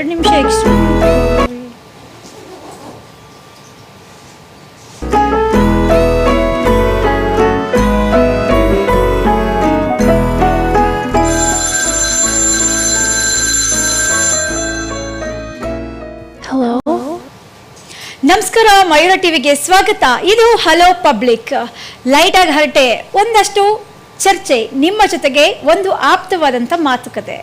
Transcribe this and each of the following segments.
ಎರಡು ನಿಮಿಷ ಎಕ್ಸ್ಟ್ರಾ. ನಮಸ್ಕಾರ ಮಯೂರ ಟಿವಿಗೆ ಸ್ವಾಗತ. ಇದು ಹಲೋ ಪಬ್ಲಿಕ್ ಲೈಟಾಗಿ ಆಗಿ ಹರಟೆ. ಒಂದಷ್ಟು ಚರ್ಚೆ ನಿಮ್ಮ ಜೊತೆಗೆ ಒಂದು ಆಪ್ತವಾದಂಥ ಮಾತುಕತೆ.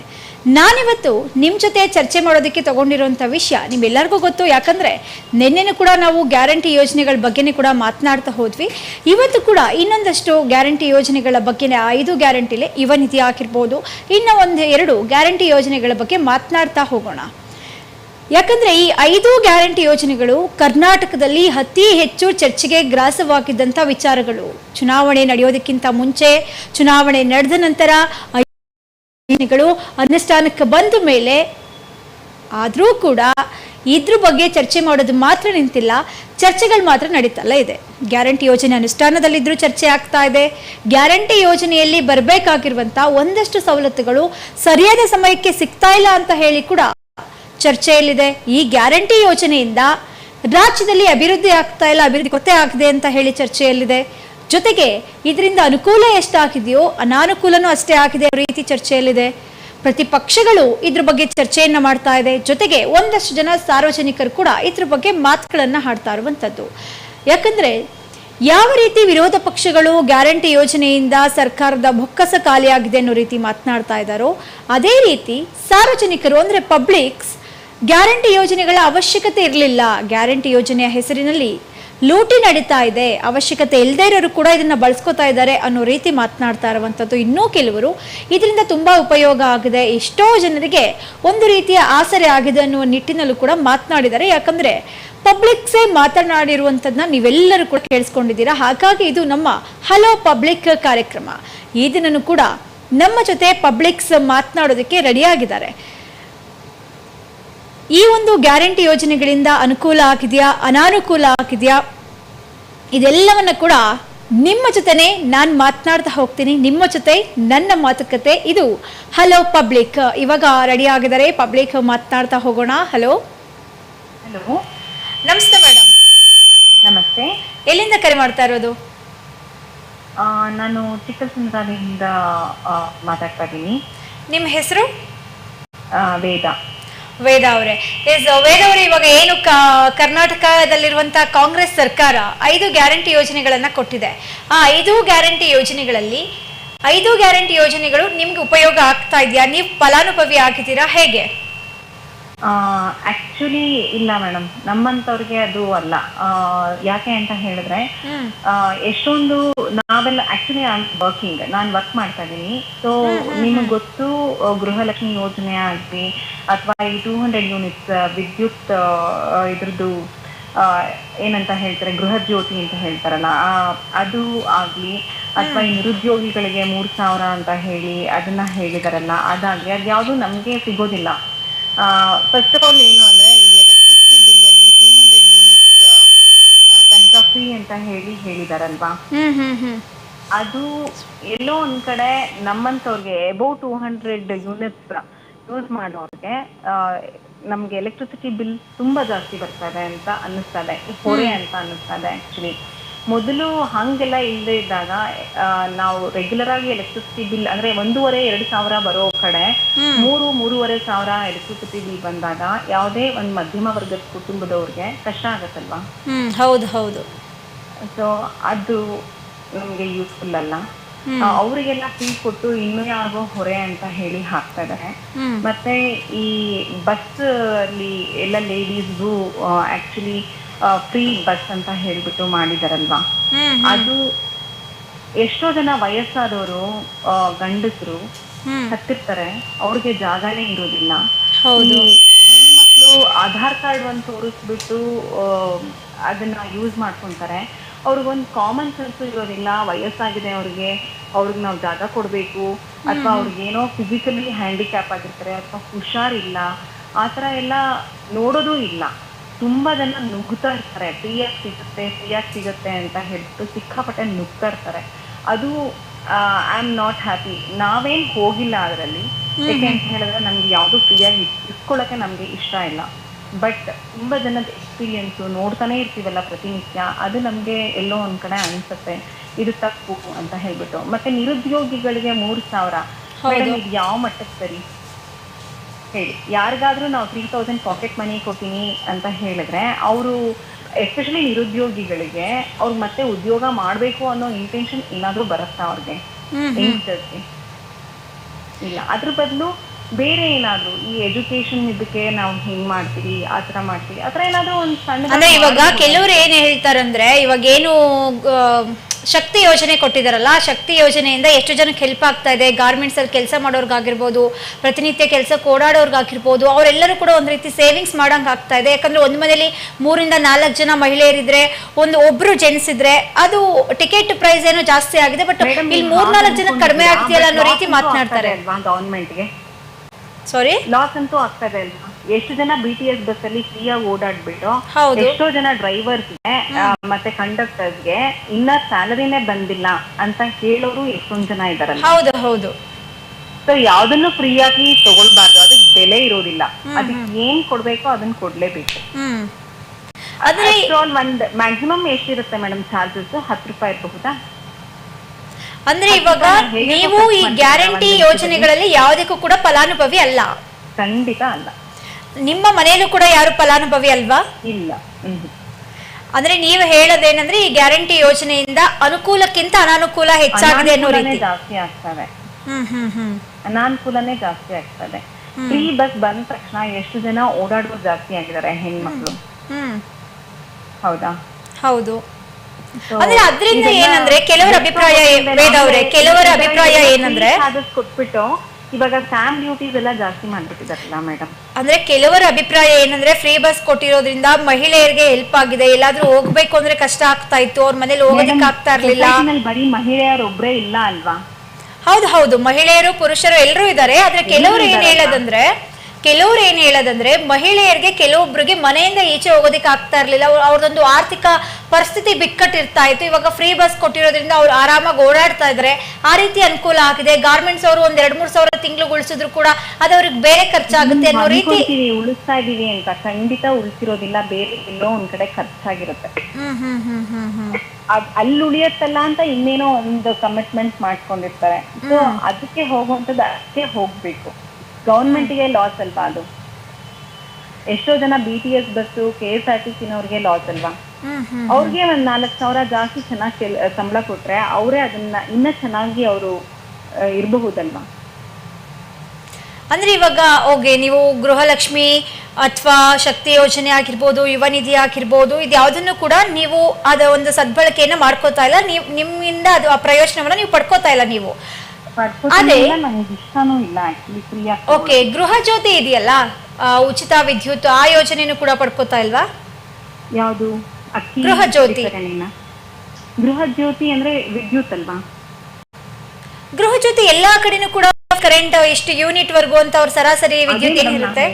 ನಾನಿವತ್ತು ನಿಮ್ಮ ಜೊತೆ ಚರ್ಚೆ ಮಾಡೋದಕ್ಕೆ ತಗೊಂಡಿರುವಂಥ ವಿಷಯ ನಿಮ್ಮೆಲ್ಲರಿಗೂ ಗೊತ್ತು. ಯಾಕಂದರೆ ನಿನ್ನೆನೂ ಕೂಡ ನಾವು ಗ್ಯಾರಂಟಿ ಯೋಜನೆಗಳ ಬಗ್ಗೆನೇ ಕೂಡ ಮಾತನಾಡ್ತಾ ಹೋದ್ವಿ. ಇವತ್ತು ಕೂಡ ಇನ್ನೊಂದಷ್ಟು ಗ್ಯಾರಂಟಿ ಯೋಜನೆಗಳ ಬಗ್ಗೆನೇ ಐದು ಗ್ಯಾರಂಟಿಲೆ ಯುವ ನಿಧಿ ಆಗಿರ್ಬೋದು ಇನ್ನು ಒಂದು ಎರಡು ಗ್ಯಾರಂಟಿ ಯೋಜನೆಗಳ ಬಗ್ಗೆ ಮಾತನಾಡ್ತಾ ಹೋಗೋಣ. ಯಾಕಂದ್ರೆ ಈ ಐದು ಗ್ಯಾರಂಟಿ ಯೋಜನೆಗಳು ಕರ್ನಾಟಕದಲ್ಲಿ ಅತಿ ಹೆಚ್ಚು ಚರ್ಚೆಗೆ ಗ್ರಾಸವಾಗಿದ್ದಂಥ ವಿಚಾರಗಳು. ಚುನಾವಣೆ ನಡೆಯೋದಕ್ಕಿಂತ ಮುಂಚೆ, ಚುನಾವಣೆ ನಡೆದ ನಂತರ ಯೋಜನೆಗಳು ಅನುಷ್ಠಾನಕ್ಕೆ ಬಂದ ಮೇಲೆ ಆದರೂ ಕೂಡ ಇದ್ರ ಬಗ್ಗೆ ಚರ್ಚೆ ಮಾಡೋದು ಮಾತ್ರ ನಿಂತಿಲ್ಲ, ಚರ್ಚೆಗಳು ಮಾತ್ರ ನಡೀತಲ್ಲ ಇದೆ. ಗ್ಯಾರಂಟಿ ಯೋಜನೆ ಅನುಷ್ಠಾನದಲ್ಲಿದ್ದರೂ ಚರ್ಚೆ ಆಗ್ತಾ ಇದೆ. ಗ್ಯಾರಂಟಿ ಯೋಜನೆಯಲ್ಲಿ ಬರಬೇಕಾಗಿರುವಂಥ ಒಂದಷ್ಟು ಸವಲತ್ತುಗಳು ಸರಿಯಾದ ಸಮಯಕ್ಕೆ ಸಿಗ್ತಾ ಇಲ್ಲ ಅಂತ ಹೇಳಿ ಕೂಡ ಚರ್ಚೆಯಲ್ಲಿದೆ. ಈ ಗ್ಯಾರಂಟಿ ಯೋಜನೆಯಿಂದ ರಾಜ್ಯದಲ್ಲಿ ಅಭಿವೃದ್ಧಿ ಆಗ್ತಾ ಇಲ್ಲ, ಅಭಿವೃದ್ಧಿ ಕೊತ್ತೆ ಆಗಿದೆ ಅಂತ ಹೇಳಿ ಚರ್ಚೆಯಲ್ಲಿದೆ. ಜೊತೆಗೆ ಇದರಿಂದ ಅನುಕೂಲ ಎಷ್ಟಾಗಿದೆಯೋ ಅನಾನುಕೂಲನೂ ಅಷ್ಟೇ ಆಗಿದೆ ರೀತಿ ಚರ್ಚೆಯಲ್ಲಿದೆ. ಪ್ರತಿಪಕ್ಷಗಳು ಇದ್ರ ಬಗ್ಗೆ ಚರ್ಚೆಯನ್ನ ಮಾಡ್ತಾ ಇದೆ. ಜೊತೆಗೆ ಒಂದಷ್ಟು ಜನ ಸಾರ್ವಜನಿಕರು ಕೂಡ ಇದ್ರ ಬಗ್ಗೆ ಮಾತುಗಳನ್ನ ಹಾಡ್ತಾ ಇರುವಂಥದ್ದು ಯಾಕಂದ್ರೆ ಯಾವ ರೀತಿ ವಿರೋಧ ಪಕ್ಷಗಳು ಗ್ಯಾರಂಟಿ ಯೋಜನೆಯಿಂದ ಸರ್ಕಾರದ ಬೊಕ್ಕಸ ಖಾಲಿಯಾಗಿದೆ ಅನ್ನೋ ರೀತಿ ಮಾತನಾಡ್ತಾ ಇದ್ದಾರೋ, ಅದೇ ರೀತಿ ಸಾರ್ವಜನಿಕರು ಅಂದ್ರೆ ಪಬ್ಲಿಕ್ಸ್ ಗ್ಯಾರಂಟಿ ಯೋಜನೆಗಳ ಅವಶ್ಯಕತೆ ಇರಲಿಲ್ಲ. ಗ್ಯಾರಂಟಿ ಯೋಜನೆಯ ಹೆಸರಿನಲ್ಲಿ ಲೂಟಿ ನಡೀತಾ ಇದೆ. ಅವಶ್ಯಕತೆ ಇಲ್ಲದೆ ಇರೋರು ಕೂಡ ಇದನ್ನ ಬಳಸ್ಕೊತಾ ಇದ್ದಾರೆ ಅನ್ನೋ ರೀತಿ ಮಾತನಾಡ್ತಾ ಇರುವಂಥದ್ದು ಇನ್ನೂ ಕೆಲವರು. ಇದರಿಂದ ತುಂಬಾ ಉಪಯೋಗ ಆಗಿದೆ. ಎಷ್ಟೋ ಜನರಿಗೆ ಒಂದು ರೀತಿಯ ಆಸರೆ ಆಗಿದೆ ಅನ್ನುವ ನಿಟ್ಟಿನಲ್ಲೂ ಕೂಡ ಮಾತನಾಡಿದ್ದಾರೆ. ಯಾಕಂದ್ರೆ ಪಬ್ಲಿಕ್ಸೇ ಮಾತನಾಡಿರುವಂಥದ್ದನ್ನ ನೀವೆಲ್ಲರೂ ಕೂಡ ಕೇಳಿಸ್ಕೊಂಡಿದ್ದೀರಾ. ಹಾಗಾಗಿ ಇದು ನಮ್ಮ ಹಲೋ ಪಬ್ಲಿಕ್ ಕಾರ್ಯಕ್ರಮ. ಈ ದಿನನೂ ಕೂಡ ನಮ್ಮ ಜೊತೆ ಪಬ್ಲಿಕ್ಸ್ ಮಾತನಾಡೋದಕ್ಕೆ ರೆಡಿಯಾಗಿದ್ದಾರೆ ಈ ಒಂದು ಗ್ಯಾರಂಟಿ ಯೋಜನೆಗಳಿಂದ ಅನುಕೂಲ ಆಗಿದೆಯಾ ಅನಾನುಕೂಲ ಆಗಿದೆಯಾ? ಇದೆಲ್ಲವನ್ನ ಕೂಡ ನಿಮ್ಮ ಜೊತೆನೆ ನಾನು ಮಾತನಾಡ್ತಾ ಹೋಗ್ತೀನಿ. ನಿಮ್ಮ ಜೊತೆ ನನ್ನ ಮಾತುಕತೆ ಇದು. ಹಲೋ ಪಬ್ಲಿಕ್ ಇವಾಗ ರೆಡಿ ಆಗಿದ್ದಾರೆ. ಪಬ್ಲಿಕ್ ಮಾತನಾಡ್ತಾ ಹೋಗೋಣ. ಹಲೋ ಹಲೋ ನಮಸ್ತೆ ಮೇಡಮ್ ನಮಸ್ತೆ. ಎಲ್ಲಿಂದ ಕರೆ ಮಾಡ್ತಾ ಇರೋದು? ನಾನು ಚಿಕ್ಕಸಂದ್ರದಿಂದ ಮಾತಾಡ್ತಾ ಇದ್ದೀನಿ. ನಿಮ್ಮ ಹೆಸರು? ವೇದ. ವೇದ ಅವರೇ. ಎಸ್ ವೇದ ಅವರೇ, ಇವಾಗ ಏನು ಕರ್ನಾಟಕದಲ್ಲಿರುವಂತ ಕರ್ನಾಟಕದಲ್ಲಿರುವಂತಹ ಕಾಂಗ್ರೆಸ್ ಸರ್ಕಾರ ಐದು ಗ್ಯಾರಂಟಿ ಯೋಜನೆಗಳನ್ನ ಕೊಟ್ಟಿದೆ. ಆ ಐದು ಗ್ಯಾರಂಟಿ ಯೋಜನೆಗಳಲ್ಲಿ ಐದು ಗ್ಯಾರಂಟಿ ಯೋಜನೆಗಳು ನಿಮ್ಗೆ ಉಪಯೋಗ ಆಗ್ತಾ ಇದೆಯಾ? ನೀವು ಫಲಾನುಭವಿ ಆಗಿದ್ದೀರಾ? ಹೇಗೆ? ಆಕ್ಚುಲಿ ಇಲ್ಲ ಮೇಡಮ್ ನಮ್ಮಂತವ್ರಿಗೆ ಅದು ಅಲ್ಲ. ಯಾಕೆ ಅಂತ ಹೇಳಿದ್ರೆ ಎಷ್ಟೊಂದು ನಾವೆಲ್ಲ ಆಕ್ಚುಲಿ ಐ ವರ್ಕಿಂಗ್ ನಾನು ವರ್ಕ್ ಮಾಡ್ತಾ ಇದ್ದೀನಿ ಸೊ ನಿಮಗೆ ಗೊತ್ತು ಗೃಹಲಕ್ಷ್ಮಿ ಯೋಜನೆ ಆಗಲಿ ಅಥವಾ ಈ ಟೂ ಹಂಡ್ರೆಡ್ ಯೂನಿಟ್ಸ್ ವಿದ್ಯುತ್ ಇದ್ರದ್ದು ಏನಂತ ಹೇಳ್ತಾರೆ ಗೃಹ ಜ್ಯೋತಿ ಅಂತ ಹೇಳ್ತಾರಲ್ಲ ಆ, ಅದು ಆಗ್ಲಿ ಅಥವಾ ಈ ನಿರುದ್ಯೋಗಿಗಳಿಗೆ ಮೂರು ಸಾವಿರ ಅಂತ ಹೇಳಿ ಅದನ್ನ ಹೇಳಿದಾರಲ್ಲ ಅದಾಗ್ಲಿ ಅದ್ಯಾವುದು ನಮಗೆ ಸಿಗೋದಿಲ್ಲ. ಫಸ್ಟ್ ಆಫ್ ಆಲ್ ಏನು ಅಂದ್ರೆ ಈ ಎಲೆಕ್ಟ್ರಿಸಿಟಿ ಬಿಲ್ ಅಲ್ಲಿ ಟೂ ಹಂಡ್ರೆಡ್ ಯೂನಿಟ್ಸ್ ತನಕ ಫ್ರೀ ಅಂತ ಹೇಳಿ ಹೇಳಿದಾರಲ್ವಾ? ಅದು ಎಲ್ಲೋ ಒಂದ್ ಕಡೆ ನಮ್ಮಂತವ್ರಿಗೆ above two hundred units use ಮಾಡೋರ್ಗೆ ನಮ್ಗೆ ಎಲೆಕ್ಟ್ರಿಸಿಟಿ ಬಿಲ್ ತುಂಬಾ ಜಾಸ್ತಿ ಬರ್ತದೆ ಅಂತ ಅನ್ನಿಸ್ತದೆ. ಹೊರೆ ಅಂತ ಅನ್ನಿಸ್ತದೆ ಆಕ್ಚುಲಿ ಮೊದಲು ಹಂಗೆಲ್ಲ ಇಲ್ಲದೆ ಇದ್ದಾಗ ನಾವು ರೆಗ್ಯುಲರ್ ಆಗಿ ಎಲೆಕ್ಟ್ರಿಸಿಟಿ ಬಿಲ್ ಅಂದ್ರೆ ಒಂದೂವರೆ ಎರಡು ಸಾವಿರ ಬರೋ ಕಡೆ ಮೂರು ಮೂರುವರೆ ಸಾವಿರ ಎಲೆಕ್ಟ್ರಿಸಿಟಿ ಬಿಲ್ ಬಂದಾಗ ಯಾವುದೇ ಒಂದು ಮಧ್ಯಮ ವರ್ಗದ ಕುಟುಂಬದವ್ರಿಗೆ ಕಷ್ಟ ಆಗತ್ತಲ್ವಾ? ಹೌದು ಹೌದು. ಸೊ ಅದು ನಮ್ಗೆ ಯೂಸ್ಫುಲ್ ಅಲ್ಲ. ಅವರಿಗೆಲ್ಲ ಅವ್ರಿಗೆಲ್ಲ ಫೀ ಕೊಟ್ಟು ಇನ್ನೂ ಯಾರಿಗೋ ಹೊರೆ ಅಂತ ಹೇಳಿ ಹಾಕ್ತಾ ಇದಾರೆ. ಮತ್ತೆ ಈ ಬಸ್ ಅಲ್ಲಿ ಎಲ್ಲ ಲೇಡೀಸ್ಗೂ ಆಕ್ಚುಲಿ ಫ್ರೀ ಬಸ್ ಅಂತ ಹೇಳ್ಬಿಟ್ಟು ಮಾಡಿದಾರಲ್ವಾ? ಅದು ಎಷ್ಟೋ ಜನ ವಯಸ್ಸಾದವರು ಗಂಡಸರು ಹತ್ತಿರ್ತಾರೆ. ಅವ್ರಿಗೆ ಜಾಗನೇ ಇರೋದಿಲ್ಲ. ಹೆಣ್ಮಕ್ಳು ಆಧಾರ್ ಕಾರ್ಡ್ ಒಂದು ತೋರಿಸ್ಬಿಟ್ಟು ಅದನ್ನ ಯೂಸ್ ಮಾಡ್ಕೊಂತಾರೆ. ಅವ್ರಿಗೊಂದು ಕಾಮನ್ ಸೆನ್ಸ್ ಇರೋದಿಲ್ಲ. ವಯಸ್ಸಾಗಿದೆ ಅವ್ರಿಗೆ. ಅವ್ರಿಗೆ ನಾವು ಜಾಗ ಕೊಡಬೇಕು. ಅಥವಾ ಅವ್ರಿಗೆ ಏನೋ ಫಿಸಿಕಲಿ ಹ್ಯಾಂಡಿಕ್ಯಾಪ್ ಆಗಿರ್ತಾರೆ. ಅಥವಾ ಹುಷಾರಿಲ್ಲ. ಆ ಥರ ಎಲ್ಲ ನೋಡೋದು ಇಲ್ಲ. ತುಂಬಾ ಜನ ನುಗ್ತಾ ಇರ್ತಾರೆ. ಫ್ರೀಯಾಗಿ ಸಿಗುತ್ತೆ ಫ್ರೀಯಾಗಿ ಸಿಗುತ್ತೆ ಅಂತ ಹೇಳ್ಬಿಟ್ಟು ಸಿಕ್ಕಾಪಟ್ಟೆ ನುಗ್ತಾ ಇರ್ತಾರೆ. ಅದು ಐ ಆಮ್ ನಾಟ್ ಹ್ಯಾಪಿ ನಾವೇನ್ ಹೋಗಿಲ್ಲ ಅದರಲ್ಲಿ. ಯಾಕೆ ಅಂತ ಹೇಳಿದ್ರೆ ನಮ್ಗೆ ಯಾವುದು ಫ್ರೀಯಾಗಿ ಇಟ್ಕೊಳಕ್ಕೆ ನಮ್ಗೆ ಇಷ್ಟ ಇಲ್ಲ. ಬಟ್ ತುಂಬಾ ಜನದ ಎಕ್ಸ್ಪೀರಿಯನ್ಸ್ ನೋಡ್ತಾನೆ ಇರ್ತೀವಲ್ಲ ಪ್ರತಿನಿತ್ಯ. ಅದು ನಮ್ಗೆ ಎಲ್ಲೋ ಒಂದ್ ಕಡೆ ಅನ್ಸುತ್ತೆ. ಇದು ತಪ್ಪು ಅಂತ ಹೇಳ್ಬಿಟ್ಟು. ಮತ್ತೆ ನಿರುದ್ಯೋಗಿಗಳಿಗೆ ಮೂರ್ ಸಾವಿರ. ಮೇಡಮ್ ಇದು ಯಾವ ಮಟ್ಟಕ್ಕೆ ಸರಿ? ಹೇಳಿ ಯಾರಿಗಾದ್ರೂ ನಾವು ತ್ರೀ ತೌಸಂಡ್ ಪಾಕೆಟ್ ಮನಿ ಕೊಡ್ತೀನಿ ಅಂತ ಹೇಳಿದ್ರೆ ಅವರು ಎಸ್ಪೆಷಲಿ ನಿರುದ್ಯೋಗಿಗಳಿಗೆ ಅವ್ರು ಮತ್ತೆ ಉದ್ಯೋಗ ಮಾಡಬೇಕು ಅನ್ನೋ ಇಂಟೆನ್ಷನ್ ಏನಾದ್ರೂ ಬರುತ್ತಾ ಅವ್ರಿಗೆ? ಇಲ್ಲ ಅದ್ರ ಬದಲು ಬೇರೆ ಏನಾದ್ರು ಈ ಎಜುಕೇಶನ್ ಇದಕ್ಕೆ ನಾವು ಹಿಂಗ್ ಮಾಡ್ತೀವಿ ಆ ತರ ಮಾಡ್ತೀವಿ ಆತರ ಏನಾದ್ರೂ ಒಂದ್ ಸಣ್ಣ ಇವಾಗ ಕೆಲವರು ಏನ್ ಹೇಳ್ತಾರಂದ್ರೆ ಇವಾಗ ಏನು ಆ, ಶಕ್ತಿ ಯೋಜನೆ ಕೊಟ್ಟಿದ್ದಾರಲ್ಲ ಆ ಶಕ್ತಿ ಯೋಜನೆಯಿಂದ ಎಷ್ಟು ಜನಕ್ಕೆ ಹೆಲ್ಪ್ ಆಗ್ತಾ ಇದೆ? ಗಾರ್ಮೆಂಟ್ಸ್ ಅಲ್ಲಿ ಕೆಲಸ ಮಾಡೋರ್ಗಾಗಿರ್ಬೋದು ಪ್ರತಿನಿತ್ಯ ಕೆಲಸಕ್ಕೆ ಓಡಾಡೋರ್ಗಾಗಿರ್ಬೋದು ಅವರೆಲ್ಲರೂ ಕೂಡ ಒಂದ್ ರೀತಿ ಸೇವಿಂಗ್ಸ್ ಮಾಡಂಗ್ ಆಗ್ತಾ ಇದೆ. ಯಾಕಂದ್ರೆ ಒಂದ್ ಮನೆಯಲ್ಲಿ ಮೂರಿಂದ ನಾಲ್ಕು ಜನ ಮಹಿಳೆಯರಿದ್ರೆ ಒಂದು ಒಬ್ರು ಜೆಂಟ್ಸ್ ಇದ್ರೆ ಅದು ಟಿಕೆಟ್ ಪ್ರೈಸ್ ಏನೋ ಜಾಸ್ತಿ ಆಗಿದೆ ಬಟ್ ಇಲ್ಲಿ ಮೂರ್ನಾಲ್ಕು ಮೂರ್ ನಾಲ್ಕು ಜನ ಕಡಿಮೆ ಆಗ್ತಿಲ್ಲ ಅನ್ನೋ ರೀತಿ ಮಾತನಾಡ್ತಾರೆ. ಅಲ್ವಾ ಸಾರಿ ಲಾಸ್ ಅಂತೂ ಆಗ್ತಾ ಅಲ್ವಾ? ಎಷ್ಟು ಜನ ಬಿ ಟಿ ಎಸ್ ಬಸ್ ಅಲ್ಲಿ ಫ್ರೀಯಾಗಿ ಓಡಾಡ್ಬಿಟ್ಟು. ಎಷ್ಟೋ ಜನ ಡ್ರೈವರ್ಸ್ಗೆ ಮತ್ತೆ ಕಂಡಕ್ಟರ್ಸ್ಗೆ ಇನ್ನ ಸ್ಯಾಲರಿನೇ ಬಂದಿಲ್ಲ ಅಂತ ಕೇಳೋರು ಎಷ್ಟೊಂದ್ ಜನ ಇದಾರಲ್ಲ ಹೌದು ಹೌದು. ಸೊ ಯಾವ್ದನ್ನು ಫ್ರೀಯಾಗಿ ತಗೊಳ್ಬಾರ್ದು. ಅದಕ್ಕೆ ಬೆಲೆ ಇರೋದಿಲ್ಲ. ಅದಕ್ಕೆ ಏನ್ ಕೊಡ್ಬೇಕೋ ಅದನ್ನ ಕೊಡ್ಲೇಬೇಕು. ಒಂದ್ ಮ್ಯಾಕ್ಸಿಮಮ್ ಎಷ್ಟಿರುತ್ತೆ ಮೇಡಮ್ ಚಾರ್ಜಸ್ ಹತ್ತು ರೂಪಾಯಿ ಇರಬಹುದಾ? ಅಂದ್ರೆ ಇವಾಗ ನೀವು ಈ ಗ್ಯಾರಂಟಿ ಯೋಜನೆಗಳಲ್ಲಿ ಯಾವುದಕ್ಕೂ ಕೂಡ ಫಲಾನುಭವಿ ಅಲ್ಲ. ಖಂಡಿತ ಅಲ್ಲ. ನಿಮ್ಮ ಮನೆಯಲ್ಲೂ ಕೂಡ ಯಾರು ಫಲಾನುಭವಿ ಅಲ್ವಾ? ಇಲ್ಲ. ಹ್ಮ್. ಅಂದ್ರೆ ನೀವು ಹೇಳೋದೇನಂದ್ರೆ ಈ ಗ್ಯಾರಂಟಿ ಯೋಜನೆಯಿಂದ ಅನುಕೂಲಕ್ಕಿಂತ ಅನಾನುಕೂಲ ಹೆಚ್ಚಾಗಿದೆ ಅನ್ನೋ ಅನಾನುಕೂಲನೇ ರೀತಿ. ಜಾಸ್ತಿ ಆಗ್ತವೆ. ಹ್ಮ್ ಹ್ಮ್ ಹ್ಮ್. ಅನಾನುಕೂಲನೇ ಜಾಸ್ತಿ ಆಗ್ತದೆ. ಫ್ರೀ ಬಸ್ ಬಂದ ತಕ್ಷಣ ಎಷ್ಟು ಜನ ಓಡಾಡೋದು ಜಾಸ್ತಿ ಆಗಿದ್ದಾರೆ ಹೆಣ್ಮಕ್ಳು. ಹ್ಮ್. ಹೌದಾ? ಹೌದು. ಅಂದ್ರೆ ಅದ್ರಿಂದ ಏನಂದ್ರೆ ಕೆಲವರ ಅಭಿಪ್ರಾಯ ಎಷ್ಟೋ ವೇದ ಅವ್ರೆ ಕೆಲವರ ಅಭಿಪ್ರಾಯ ಏನಂದ್ರೆ ಕೊಟ್ಬಿಟ್ಟು ಇವಾಗ ಸ್ಯಾಮ್ ಡ್ಯೂಟೀಸ್ ಎಲ್ಲ ಜಾಸ್ತಿ ಮಾಡ್ಬಿಟ್ಟಿದಾರಲ್ಲ ಮೇಡಮ್ ಅಂದ್ರೆ ಕೆಲವರ ಅಭಿಪ್ರಾಯ ಏನಂದ್ರೆ ಫ್ರೀ ಬಸ್ ಕೊಟ್ಟಿರೋದ್ರಿಂದ ಮಹಿಳೆಯರಿಗೆ ಹೆಲ್ಪ್ ಆಗಿದೆ. ಎಲ್ಲಾದ್ರೂ ಹೋಗ್ಬೇಕು ಅಂದ್ರೆ ಕಷ್ಟ ಆಗ್ತಾ ಇತ್ತು. ಅವ್ರ ಮನೇಲಿ ಹೋಗೋದಕ್ಕೆ ಆಗ್ತಾ ಇರ್ಲಿಲ್ಲ. ಬರೀ ಮಹಿಳೆಯರೊಬ್ರೇ ಇಲ್ಲ ಅಲ್ವಾ? ಹೌದು ಹೌದು. ಮಹಿಳೆಯರು ಪುರುಷರು ಎಲ್ಲರೂ ಇದ್ದಾರೆ. ಆದ್ರೆ ಕೆಲವರು ಏನ್ ಹೇಳೋದಂದ್ರೆ ಕೆಲವ್ರು ಏನ್ ಹೇಳೋದಂದ್ರೆ ಮಹಿಳೆಯರಿಗೆ ಕೆಲವೊಬ್ರಿಗೆ ಮನೆಯಿಂದ ಈಚೆ ಹೋಗೋದಕ್ಕೆ ಆಗ್ತಾ ಇರ್ಲಿಲ್ಲ. ಅವ್ರ- ಅವ್ರದೊಂದು ಆರ್ಥಿಕ ಪರಿಸ್ಥಿತಿ ಬಿಕ್ಕಟ್ಟಿರ್ತಾ ಇತ್ತು. ಇವಾಗ ಫ್ರೀ ಬಸ್ ಕೊಟ್ಟಿರೋದ್ರಿಂದ ಅವ್ರು ಆರಾಮಾಗಿ ಓಡಾಡ್ತಾ ಇದ್ರೆ. ಆ ರೀತಿ ಅನುಕೂಲ ಆಗಿದೆ. ಗಾರ್ಮೆಂಟ್ಸ್ ಅವರು ಒಂದ್ ಎರಡ್ ಮೂರ್ ಸಾವಿರ ತಿಂಗಳು ಉಳಿಸಿದ್ರು ಕೂಡ ಅದು ಅವ್ರಿಗೆ ಬೇರೆ ಖರ್ಚಾಗುತ್ತೆ ಅನ್ನೋ ರೀತಿ ಉಳಿಸ್ತಾ ಇದೀವಿ ಅಂತ. ಖಂಡಿತ ಉಳಿಸಿರೋದಿಲ್ಲ. ಬೇರೆ ಎಲ್ಲೋ ಒಂದ್ ಕಡೆ ಖರ್ಚಾಗಿರುತ್ತೆ. ಹ್ಮ್ ಹ್ಮ್ ಹ್ಮ್ ಹ್ಮ್ ಹ್ಮ್. ಅಲ್ಲಿ ಉಳಿಯತ್ತಲ್ಲ ಅಂತ ಇನ್ನೇನೋ ಒಂದು ಕಮಿಟ್ಮೆಂಟ್ ಮಾಡ್ಕೊಂಡಿರ್ತಾರೆ. ಸೊ ಅದಕ್ಕೆ ಹೋಗುವಂತದ್ದು ಅದಕ್ಕೆ ಹೋಗ್ಬೇಕು. ಗೌರ್ಮೆಂಟ್ಗೆ ಲಾಸ್ ಅಲ್ವಾ ಅದು? ಎಷ್ಟೋ ಜನ B T S bus K S R T ಸಿನವ್ರಿಗೆ loss ಅಲ್ವಾ? ಅವ್ರಿಗೆ ಒಂದ್ ನಾಲ್ಕು ಸಾವಿರ ಜಾಸ್ತಿ ಚೆನ್ನಾಗಿ ಸಂಬಳ ಕೊಟ್ರೆ ಅವರೇ ಅದನ್ನ ಇನ್ನ ಚೆನ್ನಾಗಿ ಅವರು ಇರಬಹುದಲ್ವಾ? ಅಂದ್ರೆ ಇವಾಗ ಓಕೆ ನೀವು ಗೃಹಲಕ್ಷ್ಮಿ ಅಥವಾ ಶಕ್ತಿ ಯೋಜನೆ ಆಗಿರ್ಬೋದು ಯುವ ನಿಧಿ ಆಗಿರ್ಬೋದು ಇದು ಯಾವುದನ್ನು ಕೂಡ ನೀವು ಅದ ಒಂದು ಸದ್ಬಳಕೆಯನ್ನು ಮಾಡ್ಕೋತಾ ಇಲ್ಲ. ನೀವು ನಿಮ್ಮಿಂದ ಅದು ಆ ಪ್ರಯೋಜನವನ್ನ ನೀವು ಪಡ್ಕೋತಾ ಇಲ್ಲ ನೀವು. ಅದೇ. ನಂಗೆ ಇಷ್ಟನೂ ಇಲ್ಲ ಆಕ್ಚುಲಿ ಫ್ರೀಯಾಗಿ ಓಕೆ ಗೃಹ ಜ್ಯೋತಿ ಇದೆಯಲ್ಲ ಆ, ಉಚಿತ ವಿದ್ಯುತ್ ಆ ಯೋಜನೆಯನ್ನು ಕೂಡ ಪಡ್ಕೋತಾ ಇಲ್ವಾ ಯಾವುದು ಅಕ್ಕಿ ಗೃಹ ಜ್ಯೋತಿ. ವಿತರಣೆನ? ಗೃಹ ಜ್ಯೋತಿ ಅಂದ್ರೆ ವಿದ್ಯುತ್ ಅಲ್ವಾ ಗೃಹ ಜ್ಯೋತಿ ಎಲ್ಲಾ ಕಡೆನೂ ಕೂಡ ಕರೆಂಟ್ ಎಷ್ಟು ಯೂನಿಟ್ ವರ್ಗೂ ಅಂತ ಅವ್ರ ಸರಾಸರಿ ವಿದ್ಯುತ್ ಏನಿರುತ್ತೆ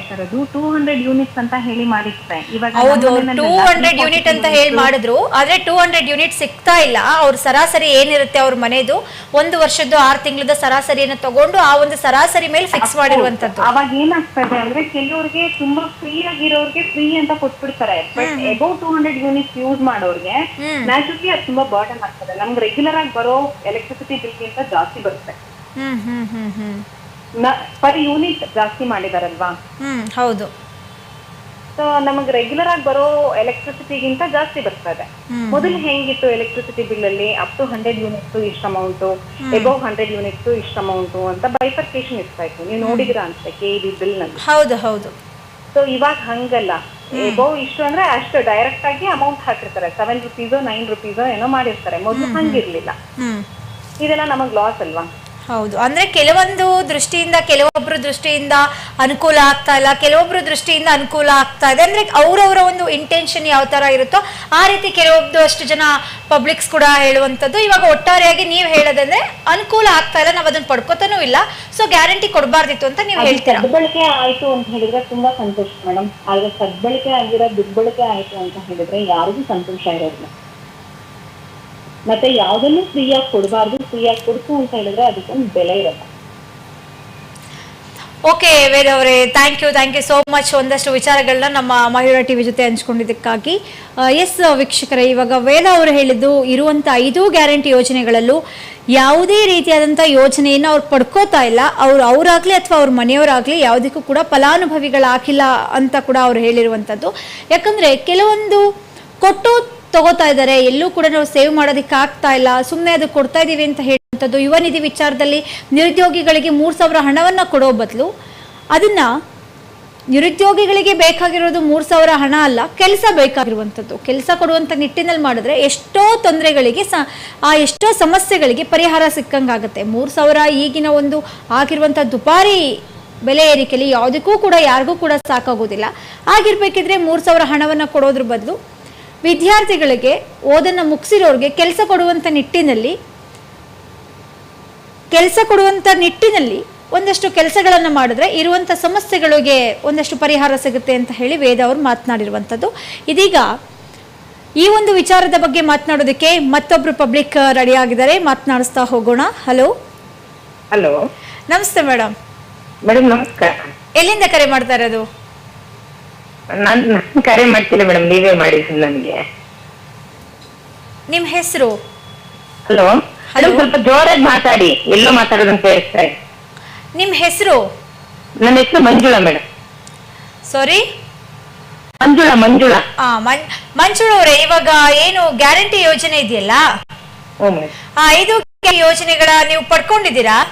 ಟೂ ಹಂಡ್ರೆಡ್ ಯೂನಿಟ್ಸ್ ಅಂತ ಹೇಳಿ ಮಾಡಿರ್ತಾರೆ. ಇವಾಗ ಹೌದು ಟೂ ಹಂಡ್ರೆಡ್ ಯೂನಿಟ್ ಅಂತ ಹೇಳಿ ಮಾಡಿದ್ರು. ಆದ್ರೆ ಟೂ ಹಂಡ್ರೆಡ್ ಯೂನಿಟ್ ಸಿಗ್ತಾ ಇಲ್ಲ. ಅವ್ರ ಸರಾಸರಿ ಏನಿರುತ್ತೆ ಅವ್ರ ಮನೆದು? ಒಂದು ವರ್ಷದ್ದು ಆರು ತಿಂಗಳದ ಸರಾಸರಿಯನ್ನು ತಗೊಂಡು ಆ ಒಂದು ಸರಾಸರಿ ಮೇಲೆ ಫಿಕ್ಸ್ ಮಾಡಿರುವಂತದ್ದು ಅವಾಗ ಏನಾಗ್ತದೆ ಅಂದ್ರೆ ಕೆಲವ್ರಿಗೆ ತುಂಬಾ ಫ್ರೀ ಆಗಿರೋರ್ಗೆ ಫ್ರೀ ಅಂತ ಕೊಟ್ಬಿಡ್ತಾರೆ. But two hundred unit use ಮಾಡೋರ್ಗೆ. ನ್ಯಾಚುರಲಿ ಅದು ತುಂಬಾ ಬರ್ಡನ್ ಆಗ್ತದೆ. ನಮ್ಗೆ ರೆಗ್ಯುಲರ್ ಆಗಿ ಬರೋ ಎಲೆಕ್ಟ್ರಿಸಿಟಿ ಬಿಲ್ಗಿಂತ ಜಾಸ್ತಿ ಬರುತ್ತೆ. ಪರ್ ಯೂನಿಟ್ ಜಾಸ್ತಿ ಮಾಡಿದಾರಲ್ವಾ? ಹೌದು. ಸೊ ನಮಗೆ ರೆಗ್ಯುಲರ್ ಆಗಿ ಬರೋ ಎಲೆಕ್ಟ್ರಿಸಿಟಿಗಿಂತ ಜಾಸ್ತಿ ಬರ್ತದೆ ಇದೆ. ಮೊದಲು ಹೆಂಗಿತ್ತು ಎಲೆಕ್ಟ್ರಿಸಿಟಿ ಬಿಲ್ ಅಲ್ಲಿ ಅಪ್ ಟು ಹಂಡ್ರೆಡ್ ಯೂನಿಟ್ಸ್ ಇಷ್ಟ ಅಮೌಂಟ್ ಎಬೌವ್ ಹಂಡ್ರೆಡ್ ಯೂನಿಟ್ಸ್ ಇಷ್ಟ ಅಮೌಂಟ್ ಅಂತ ಬೈಫರ್ಕೇಶನ್ ಇರ್ತಾ ಇತ್ತು. ನೀವು ನೋಡಿದ್ರ ಅನ್ಸುತ್ತೆ ಕೆ ಇ ಬಿಲ್ನಲ್ಲಿ ಹೌದು ಹೌದು. ಸೊ ಇವಾಗ ಹಂಗಲ್ಲ. ಎಬೌವ್ ಇಷ್ಟು ಅಂದ್ರೆ ಅಷ್ಟು ಡೈರೆಕ್ಟ್ ಆಗಿ ಅಮೌಂಟ್ ಹಾಕಿರ್ತಾರೆ. ಸೆವೆನ್ ರುಪೀಸೋ ನೈನ್ ರುಪೀಸೋ ಏನೋ ಮಾಡಿರ್ತಾರೆ. ಮೊದಲು ಹಂಗಿರ್ಲಿಲ್ಲ. ಇದೆಲ್ಲ ನಮಗ್ ಲಾಸ್ ಅಲ್ವಾ? ಹೌದು. ಅಂದ್ರೆ ಕೆಲವೊಂದು ದೃಷ್ಟಿಯಿಂದ ಕೆಲವೊಬ್ರು ದೃಷ್ಟಿಯಿಂದ ಅನುಕೂಲ ಆಗ್ತಾ ಇಲ್ಲ ಕೆಲವೊಬ್ರು ದೃಷ್ಟಿಯಿಂದ ಅನುಕೂಲ ಆಗ್ತಾ ಇದೆ. ಅಂದ್ರೆ ಅವರವರ ಒಂದು ಇಂಟೆನ್ಷನ್ ಯಾವ ತರ ಇರುತ್ತೋ ಆ ರೀತಿ ಕೆಲವೊಬ್ರು ಅಷ್ಟು ಜನ ಪಬ್ಲಿಕ್ಸ್ ಕೂಡ ಹೇಳುವಂಥದ್ದು. ಇವಾಗ ಒಟ್ಟಾರೆಯಾಗಿ ನೀವು ಹೇಳೋದಂದ್ರೆ ಅನುಕೂಲ ಆಗ್ತಾ ಇಲ್ಲ ನಾವು ಅದನ್ನ ಪಡ್ಕೋತಾನೂ ಇಲ್ಲ. ಸೊ ಗ್ಯಾರಂಟಿ ಕೊಡಬಾರ್ದಿತ್ತು ಅಂತ ನೀವು ಹೇಳ್ತೀರಾ? ಸದ್ಬಳಕೆ ಆಯ್ತು ಅಂತ ಹೇಳಿದ್ರೆ ತುಂಬಾ ಸಂತೋಷ ಮೇಡಮ್ ಆದ್ರೆ ಸದ್ಬಳಕೆ ಆಗಿರೋ ದುರ್ಬಳಕೆ ಆಯ್ತು ಅಂತ ಹೇಳಿದ್ರೆ ಯಾರಿಗೂ ಸಂತೋಷ ಇರೋದಿಲ್ಲ. ಮತ್ತೆ ಯಾವ್ದನ್ನು ಫ್ರೀಯಾಗಿ ಕೊಡಬಾರ್ದು, ಫ್ರೀಯಾಗಿ ಕೊಡ್ತು ಅಂತ ಹೇಳಿದ್ರೆ ಅದಕ್ಕೊಂದು ಬೆಲೆ ಇರಲ್ಲ. ಓಕೆ, ವೇದ ಅವರೇ thank you thank you so much ಒಂದಷ್ಟು ವಿಚಾರಗಳನ್ನ ನಮ್ಮ ಮಯೂರ ಟಿವಿ ಜೊತೆ ಹಂಚ್ಕೊಂಡಿದ್ದಕ್ಕಾಗಿ. ಎಸ್ ವೀಕ್ಷಕರೇ, ಇವಾಗ ವೇದ ಅವರು ಹೇಳಿದ್ದು ಇರುವಂಥ ಐದು ಗ್ಯಾರಂಟಿ ಯೋಜನೆಗಳಲ್ಲೂ ಯಾವುದೇ ರೀತಿಯಾದಂಥ ಯೋಜನೆಯನ್ನು ಅವ್ರು ಪಡ್ಕೋತಾ ಇಲ್ಲ. ಅವ್ರು ಅವರಾಗ್ಲಿ ಅಥವಾ ಅವ್ರ ಮನೆಯವರಾಗ್ಲಿ ಯಾವುದಕ್ಕೂ ಕೂಡ ಫಲಾನುಭವಿಗಳಾಗಿಲ್ಲ ಅಂತ ಕೂಡ ಅವ್ರು ಹೇಳಿರುವಂಥದ್ದು ಯಾಕಂದ್ರೆ ಕೆಲವೊಂದು ಕೊಟ್ಟು ತಗೋತಾ ಇದ್ದಾರೆ. ಎಲ್ಲೂ ಕೂಡ ನಾವು ಸೇವ್ ಮಾಡೋದಕ್ಕೆ ಆಗ್ತಾ ಇಲ್ಲ. ಸುಮ್ಮನೆ ಅದು ಕೊಡ್ತಾ ಇದ್ದೀವಿ ಅಂತ ಹೇಳುವಂಥದ್ದು ಯುವ ನಿಧಿ ವಿಚಾರದಲ್ಲಿ ನಿರುದ್ಯೋಗಿಗಳಿಗೆ ಮೂರು ಸಾವಿರ ಹಣವನ್ನು ಕೊಡೋ ಬದಲು ಅದನ್ನು ನಿರುದ್ಯೋಗಿಗಳಿಗೆ ಬೇಕಾಗಿರೋದು ಮೂರು ಸಾವಿರ ಹಣ ಅಲ್ಲ, ಕೆಲಸ ಬೇಕಾಗಿರುವಂಥದ್ದು. ಕೆಲಸ ಕೊಡುವಂಥ ನಿಟ್ಟಿನಲ್ಲಿ ಮಾಡಿದ್ರೆ ಎಷ್ಟೋ ತೊಂದರೆಗಳಿಗೆ ಸ, ಆ ಎಷ್ಟೋ ಸಮಸ್ಯೆಗಳಿಗೆ ಪರಿಹಾರ ಸಿಕ್ಕಂಗಾಗುತ್ತೆ. ಮೂರು ಸಾವಿರ ಈಗಿನ ಒಂದು ಆಗಿರುವಂಥ ದುಬಾರಿ ಬೆಲೆ ಏರಿಕೆಯಲ್ಲಿ ಯಾವುದಕ್ಕೂ ಕೂಡ ಯಾರಿಗೂ ಕೂಡ ಸಾಕಾಗೋದಿಲ್ಲ. ಆಗಿರ್ಬೇಕಿದ್ರೆ ಮೂರು ಸಾವಿರ ಹಣವನ್ನು ಕೊಡೋದ್ರ ಬದಲು ವಿದ್ಯಾರ್ಥಿಗಳಿಗೆ ಓದನ್ನು ಮುಗಿಸಿರೋರಿಗೆ ಕೆಲಸ ಕೊಡುವಂಥ ನಿಟ್ಟಿನಲ್ಲಿ ಕೆಲಸ ಕೊಡುವಂಥ ನಿಟ್ಟಿನಲ್ಲಿ ಒಂದಷ್ಟು ಕೆಲಸಗಳನ್ನು ಮಾಡಿದ್ರೆ ಇರುವಂಥ ಸಮಸ್ಯೆಗಳಿಗೆ ಒಂದಷ್ಟು ಪರಿಹಾರ ಸಿಗುತ್ತೆ ಅಂತ ಹೇಳಿ ವೇದ ಅವರು ಮಾತನಾಡಿರುವಂಥದ್ದು. ಇದೀಗ ಈ ಒಂದು ವಿಚಾರದ ಬಗ್ಗೆ ಮಾತನಾಡೋದಕ್ಕೆ ಮತ್ತೊಬ್ರು ಪಬ್ಲಿಕ್ ರೆಡಿ ಆಗಿದ್ದಾರೆ. ಮಾತನಾಡಿಸ್ತಾ ಹೋಗೋಣ. ಹಲೋ ಹಲೋ ನಮಸ್ತೆ ಮೇಡಮ್ ಮೇಡಮ್ ನಮಸ್ಕಾರ. ಎಲ್ಲಿಂದ ಕರೆ ಮಾಡ್ತಾ ಇರೋದು? ನಾನ್ ಕರೆ ಮಾಡ್ತಿಲ್ಲ ಮೇಡಮ್ ನೀವೇ ಮಾಡಿ ನನಗೆ. ನಿಮ್ ಹೆಸರು? ಹಲೋ. ಹಲೋ? ಸ್ವಲ್ಪ ಜೋರಾಗಿ ಮಾತಾಡಿ ಎಲ್ಲೋ ಮಾತಾಡೋದಂತ ಕೇಳಿಸ್ತಾ ಇದೆ. ನಿಮ್ಮ ಹೆಸರು? ನನ್ನ ಹೆಸರು ಮಂಜುಳಾ ಮೇಡಮ್. ಸಾರಿ ಮಂಜುಳಾ ಮಂಜುಳಾ. ಆ ಮಂ- ಮಂಜುಳ್ ಅವರೇ ಇವಾಗ ಏನು ಗ್ಯಾರಂಟಿ ಯೋಜನೆ ಇದೆಯಲ್ಲ? ಮೇಡಮ್. ಆ ಐದು ಯೋಜನೆಗಳ ನೀವು ಪಡ್ಕೊಂಡಿದ್ದೀರಾ?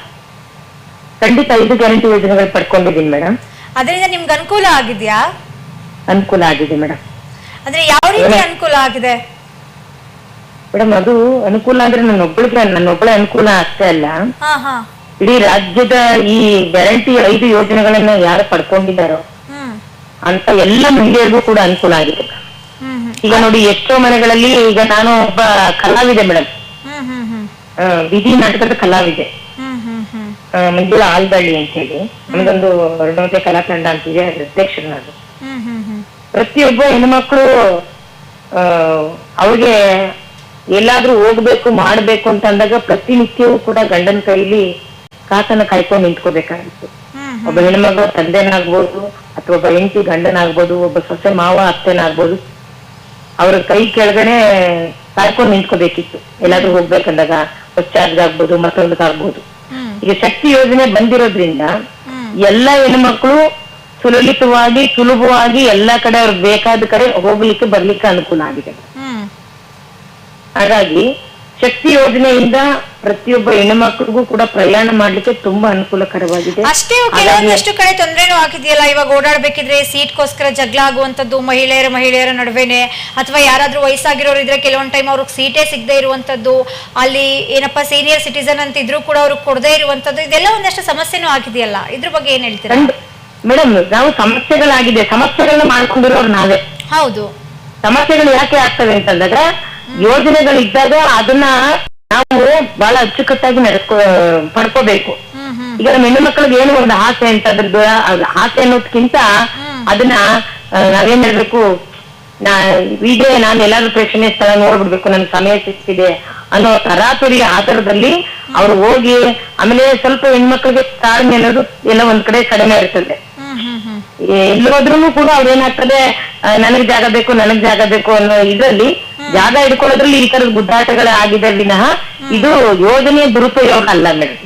ಖಂಡಿತ ಐದು ಗ್ಯಾರಂಟಿ ಯೋಜನೆಗಳು ಪಡ್ಕೊಂಡಿದ್ದೀನಿ ಮೇಡಮ್. ಅದರಿಂದ ನಿಮ್ಗೆ ಅನುಕೂಲ ಆಗಿದ್ಯಾ? ಅನುಕೂಲ ಆಗಿದೆ ಮೇಡಮ್ ಅಂದ್ರೆ ಯಾವ ರೀತಿ ಅನುಕೂಲ ಆಗಿದೆ? ಮೇಡಮ್ ಅದು ಅನುಕೂಲ ಅಂದ್ರೆ ನನ್ನ ಒಬ್ಬಳಿಗೆ ನನ್ನ ಒಬ್ಬಳೆ ಅನುಕೂಲ ಆಗ್ತಾ ಹಾ ಇಡೀ ರಾಜ್ಯದ ಈ ಗ್ಯಾರಂಟಿ ಐದು ಯೋಜನೆಗಳನ್ನ ಯಾರು ಪಡ್ಕೊಂಡಿದ್ದಾರೋ ಅಂತ ಎಲ್ಲ ಮಹಿಳೆಯರಿಗೂ ಕೂಡ ಅನುಕೂಲ ಆಗಿದೆ. ಈಗ ನೋಡಿ ಎಷ್ಟೋ ಮನೆಗಳಲ್ಲಿ ಈಗ ನಾನು ಒಬ್ಬ ಕಲಾವಿದೆ ಮೇಡಮ್ ವಿಧಿ ನಾಟಕದ ಕಲಾವಿದೆ. ಮಂಜುಳ ಹ್ಮ್ ಹ್ಮ್. ಆ, ಮಂಜುಳಾ ಆಲ್ದಳ್ಳಿ ಅಂತ ಹೇಳಿ ನಮಗೊಂದು ವರ್ಣೋದಯ ಕಲಾ ತಂಡ ಅಂತಿದೆ ಅದ್ರ ಅಧ್ಯಕ್ಷರು ನಾನು. ಪ್ರತಿಯೊಬ್ಬ ಹೆಣ್ಮಕ್ಳು ಆ ಅವ್ರಿಗೆ ಎಲ್ಲಾದ್ರೂ ಹೋಗ್ಬೇಕು ಮಾಡ್ಬೇಕು ಅಂತ ಅಂದಾಗ ಪ್ರತಿನಿತ್ಯವೂ ಕೂಡ ಗಂಡನ ಕೈಲಿ ಕಾತನ ಕಾಯ್ಕೊಂಡು ನಿಂತ್ಕೋಬೇಕಾಗಿತ್ತು. ಒಬ್ಬ ಹೆಣ್ಮಗ ತಂದೆನಾಗ್ಬೋದು ಅಥವಾ ಒಬ್ಬ ಹೆಂಡತಿ ಗಂಡನಾಗ್ಬೋದು ಒಬ್ಬ ಸೊಸೆ ಮಾವ ಅತ್ತೆನಾಗ್ಬೋದು ಅವ್ರ ಕೈ ಕೆಳಗಡೆ ಕಾಯ್ಕೊಂಡು ನಿಂತ್ಕೋಬೇಕಿತ್ತು. ಎಲ್ಲಾದ್ರೂ ಹೋಗ್ಬೇಕಂದಾಗ ಆಗ್ಬೋದು ಮತ್ತೊಂದಕ್ಕಾಗ್ಬೋದು. ಹ್ಮ್. ಈಗ ಶಕ್ತಿ ಯೋಜನೆ ಬಂದಿರೋದ್ರಿಂದ ಎಲ್ಲ ಹೆಣ್ಮಕ್ಳು ಸುಲಲಿತವಾಗಿ ಸುಲಭವಾಗಿ ಎಲ್ಲಾ ಕಡೆ ಅವ್ರ ಬೇಕಾದ ಕಡೆ ಹೋಗ್ಲಿಕ್ಕೆ ಬರ್ಲಿಕ್ಕೆ ಅನುಕೂಲ ಆಗಿದೆ. ಹ್ಮ್. ಹಾಗಾಗಿ ಶಕ್ತಿ ಯೋಜನೆಯಿಂದ ಪ್ರತಿಯೊಬ್ಬ ಹೆಣ್ಮಕ್ಳಿಗೂ ಕೂಡ ಪ್ರಯಾಣ ಮಾಡ್ಲಿಕ್ಕೆ ತುಂಬಾ ಅನುಕೂಲಕರವಾಗಿದೆ. ಅಷ್ಟೇ ಕೆಲವೊಂದಷ್ಟು ಕಡೆ ತೊಂದರೆನೂ ಆಗಿದೆಯಲ್ಲ ಇವಾಗ ಓಡಾಡ್ಬೇಕಿದ್ರೆ ಸೀಟ್ಗೋಸ್ಕರ ಜಗಳ ಆಗುವಂತದ್ದು ಮಹಿಳೆಯರ ಮಹಿಳೆಯರ ನಡುವೆನೆ ಅಥವಾ ಯಾರಾದ್ರೂ ವಯಸ್ಸಾಗಿರೋರು ಇದ್ರೆ ಕೆಲವೊಂದ್ ಟೈಮ್ ಅವ್ರಿಗೆ ಸೀಟೇ ಸಿಗದೆ ಇರುವಂತದ್ದು ಅಲ್ಲಿ ಏನಪ್ಪಾ ಸೀನಿಯರ್ ಸಿಟಿಸನ್ ಅಂತ ಇದ್ರು ಕೂಡ ಅವ್ರಿಗೆ ಕೊಡದೇ ಇರುವಂತದ್ದು ಇದೆಲ್ಲ ಒಂದಷ್ಟು ಸಮಸ್ಯೆನೂ ಆಗಿದೆಯಲ್ಲ ಇದ್ರ ಬಗ್ಗೆ ಏನ್ ಹೇಳ್ತೀರಾ? ಮೇಡಮ್ ನಾವು ಸಮಸ್ಯೆಗಳಾಗಿದೆ. ಸಮಸ್ಯೆಗಳನ್ನ ಮಾಡ್ಕೊಂಡಿರೋರು ನಾವೇ. ಹೌದು. ಸಮಸ್ಯೆಗಳು ಯಾಕೆ ಆಗ್ತವೆ ಅಂತಂದಾಗ ಯೋಜನೆಗಳಿದ್ದಾಗ ಅದನ್ನ ನಾವು ಬಹಳ ಅಚ್ಚುಕಟ್ಟಾಗಿ ನಡೆಸ್ಕೊ ಪಡ್ಕೋಬೇಕು. ಈಗ ನಮ್ಮ ಹೆಣ್ಣು ಮಕ್ಕಳಿಗೆ ಏನು ಒಂದು ಆಸೆ ಅಂತ ಅದ್ರದ್ದು ಆಸೆ ಅನ್ನೋದ್ಕಿಂತ ಅದನ್ನ ನಾವೇನ್ ಹೇಳ್ಬೇಕು ನಾ ಇದೆ ನಾನು ಎಲ್ಲಾದ್ರೂ ಪ್ರೇಕ್ಷಣೀಯ ಸ್ಥಳ ನೋಡ್ಬಿಡ್ಬೇಕು ನನ್ ಸಮಯ ಸಿಕ್ತಿದೆ ಅನ್ನೋ ತರಾತುರಿ ಆಧಾರದಲ್ಲಿ ಅವ್ರು ಹೋಗಿ ಆಮೇಲೆ ಸ್ವಲ್ಪ ಹೆಣ್ಮಕ್ಳಿಗೆ ತಾಳ್ಮೆ ಅನ್ನೋದು ಎಲ್ಲ ಒಂದ್ ಕಡೆ ಕಡಿಮೆ ಇರ್ತದೆ. ಎಲ್ಲೋದ್ರೂ ಕೂಡ ಅವ್ರೇನಾಗ್ತದೆ ಏನಾಗ್ತದೆ ನನಗ್ ಜಾಗ ಬೇಕು ನನಗ್ ಜಾಗ ಬೇಕು ಅನ್ನೋ ಇದ್ರಲ್ಲಿ ಜಾಗ ಹಿಡ್ಕೊಳ್ಳೋದ್ರಲ್ಲಿ ಈ ತರದ ಗುದ್ದಾಟಗಳು ಆಗಿದೆ ವಿನಃ ಇದು ಯೋಜನೆಯ ದುರುಪಯೋಗ ಅಲ್ಲ ಮೇಡಮ್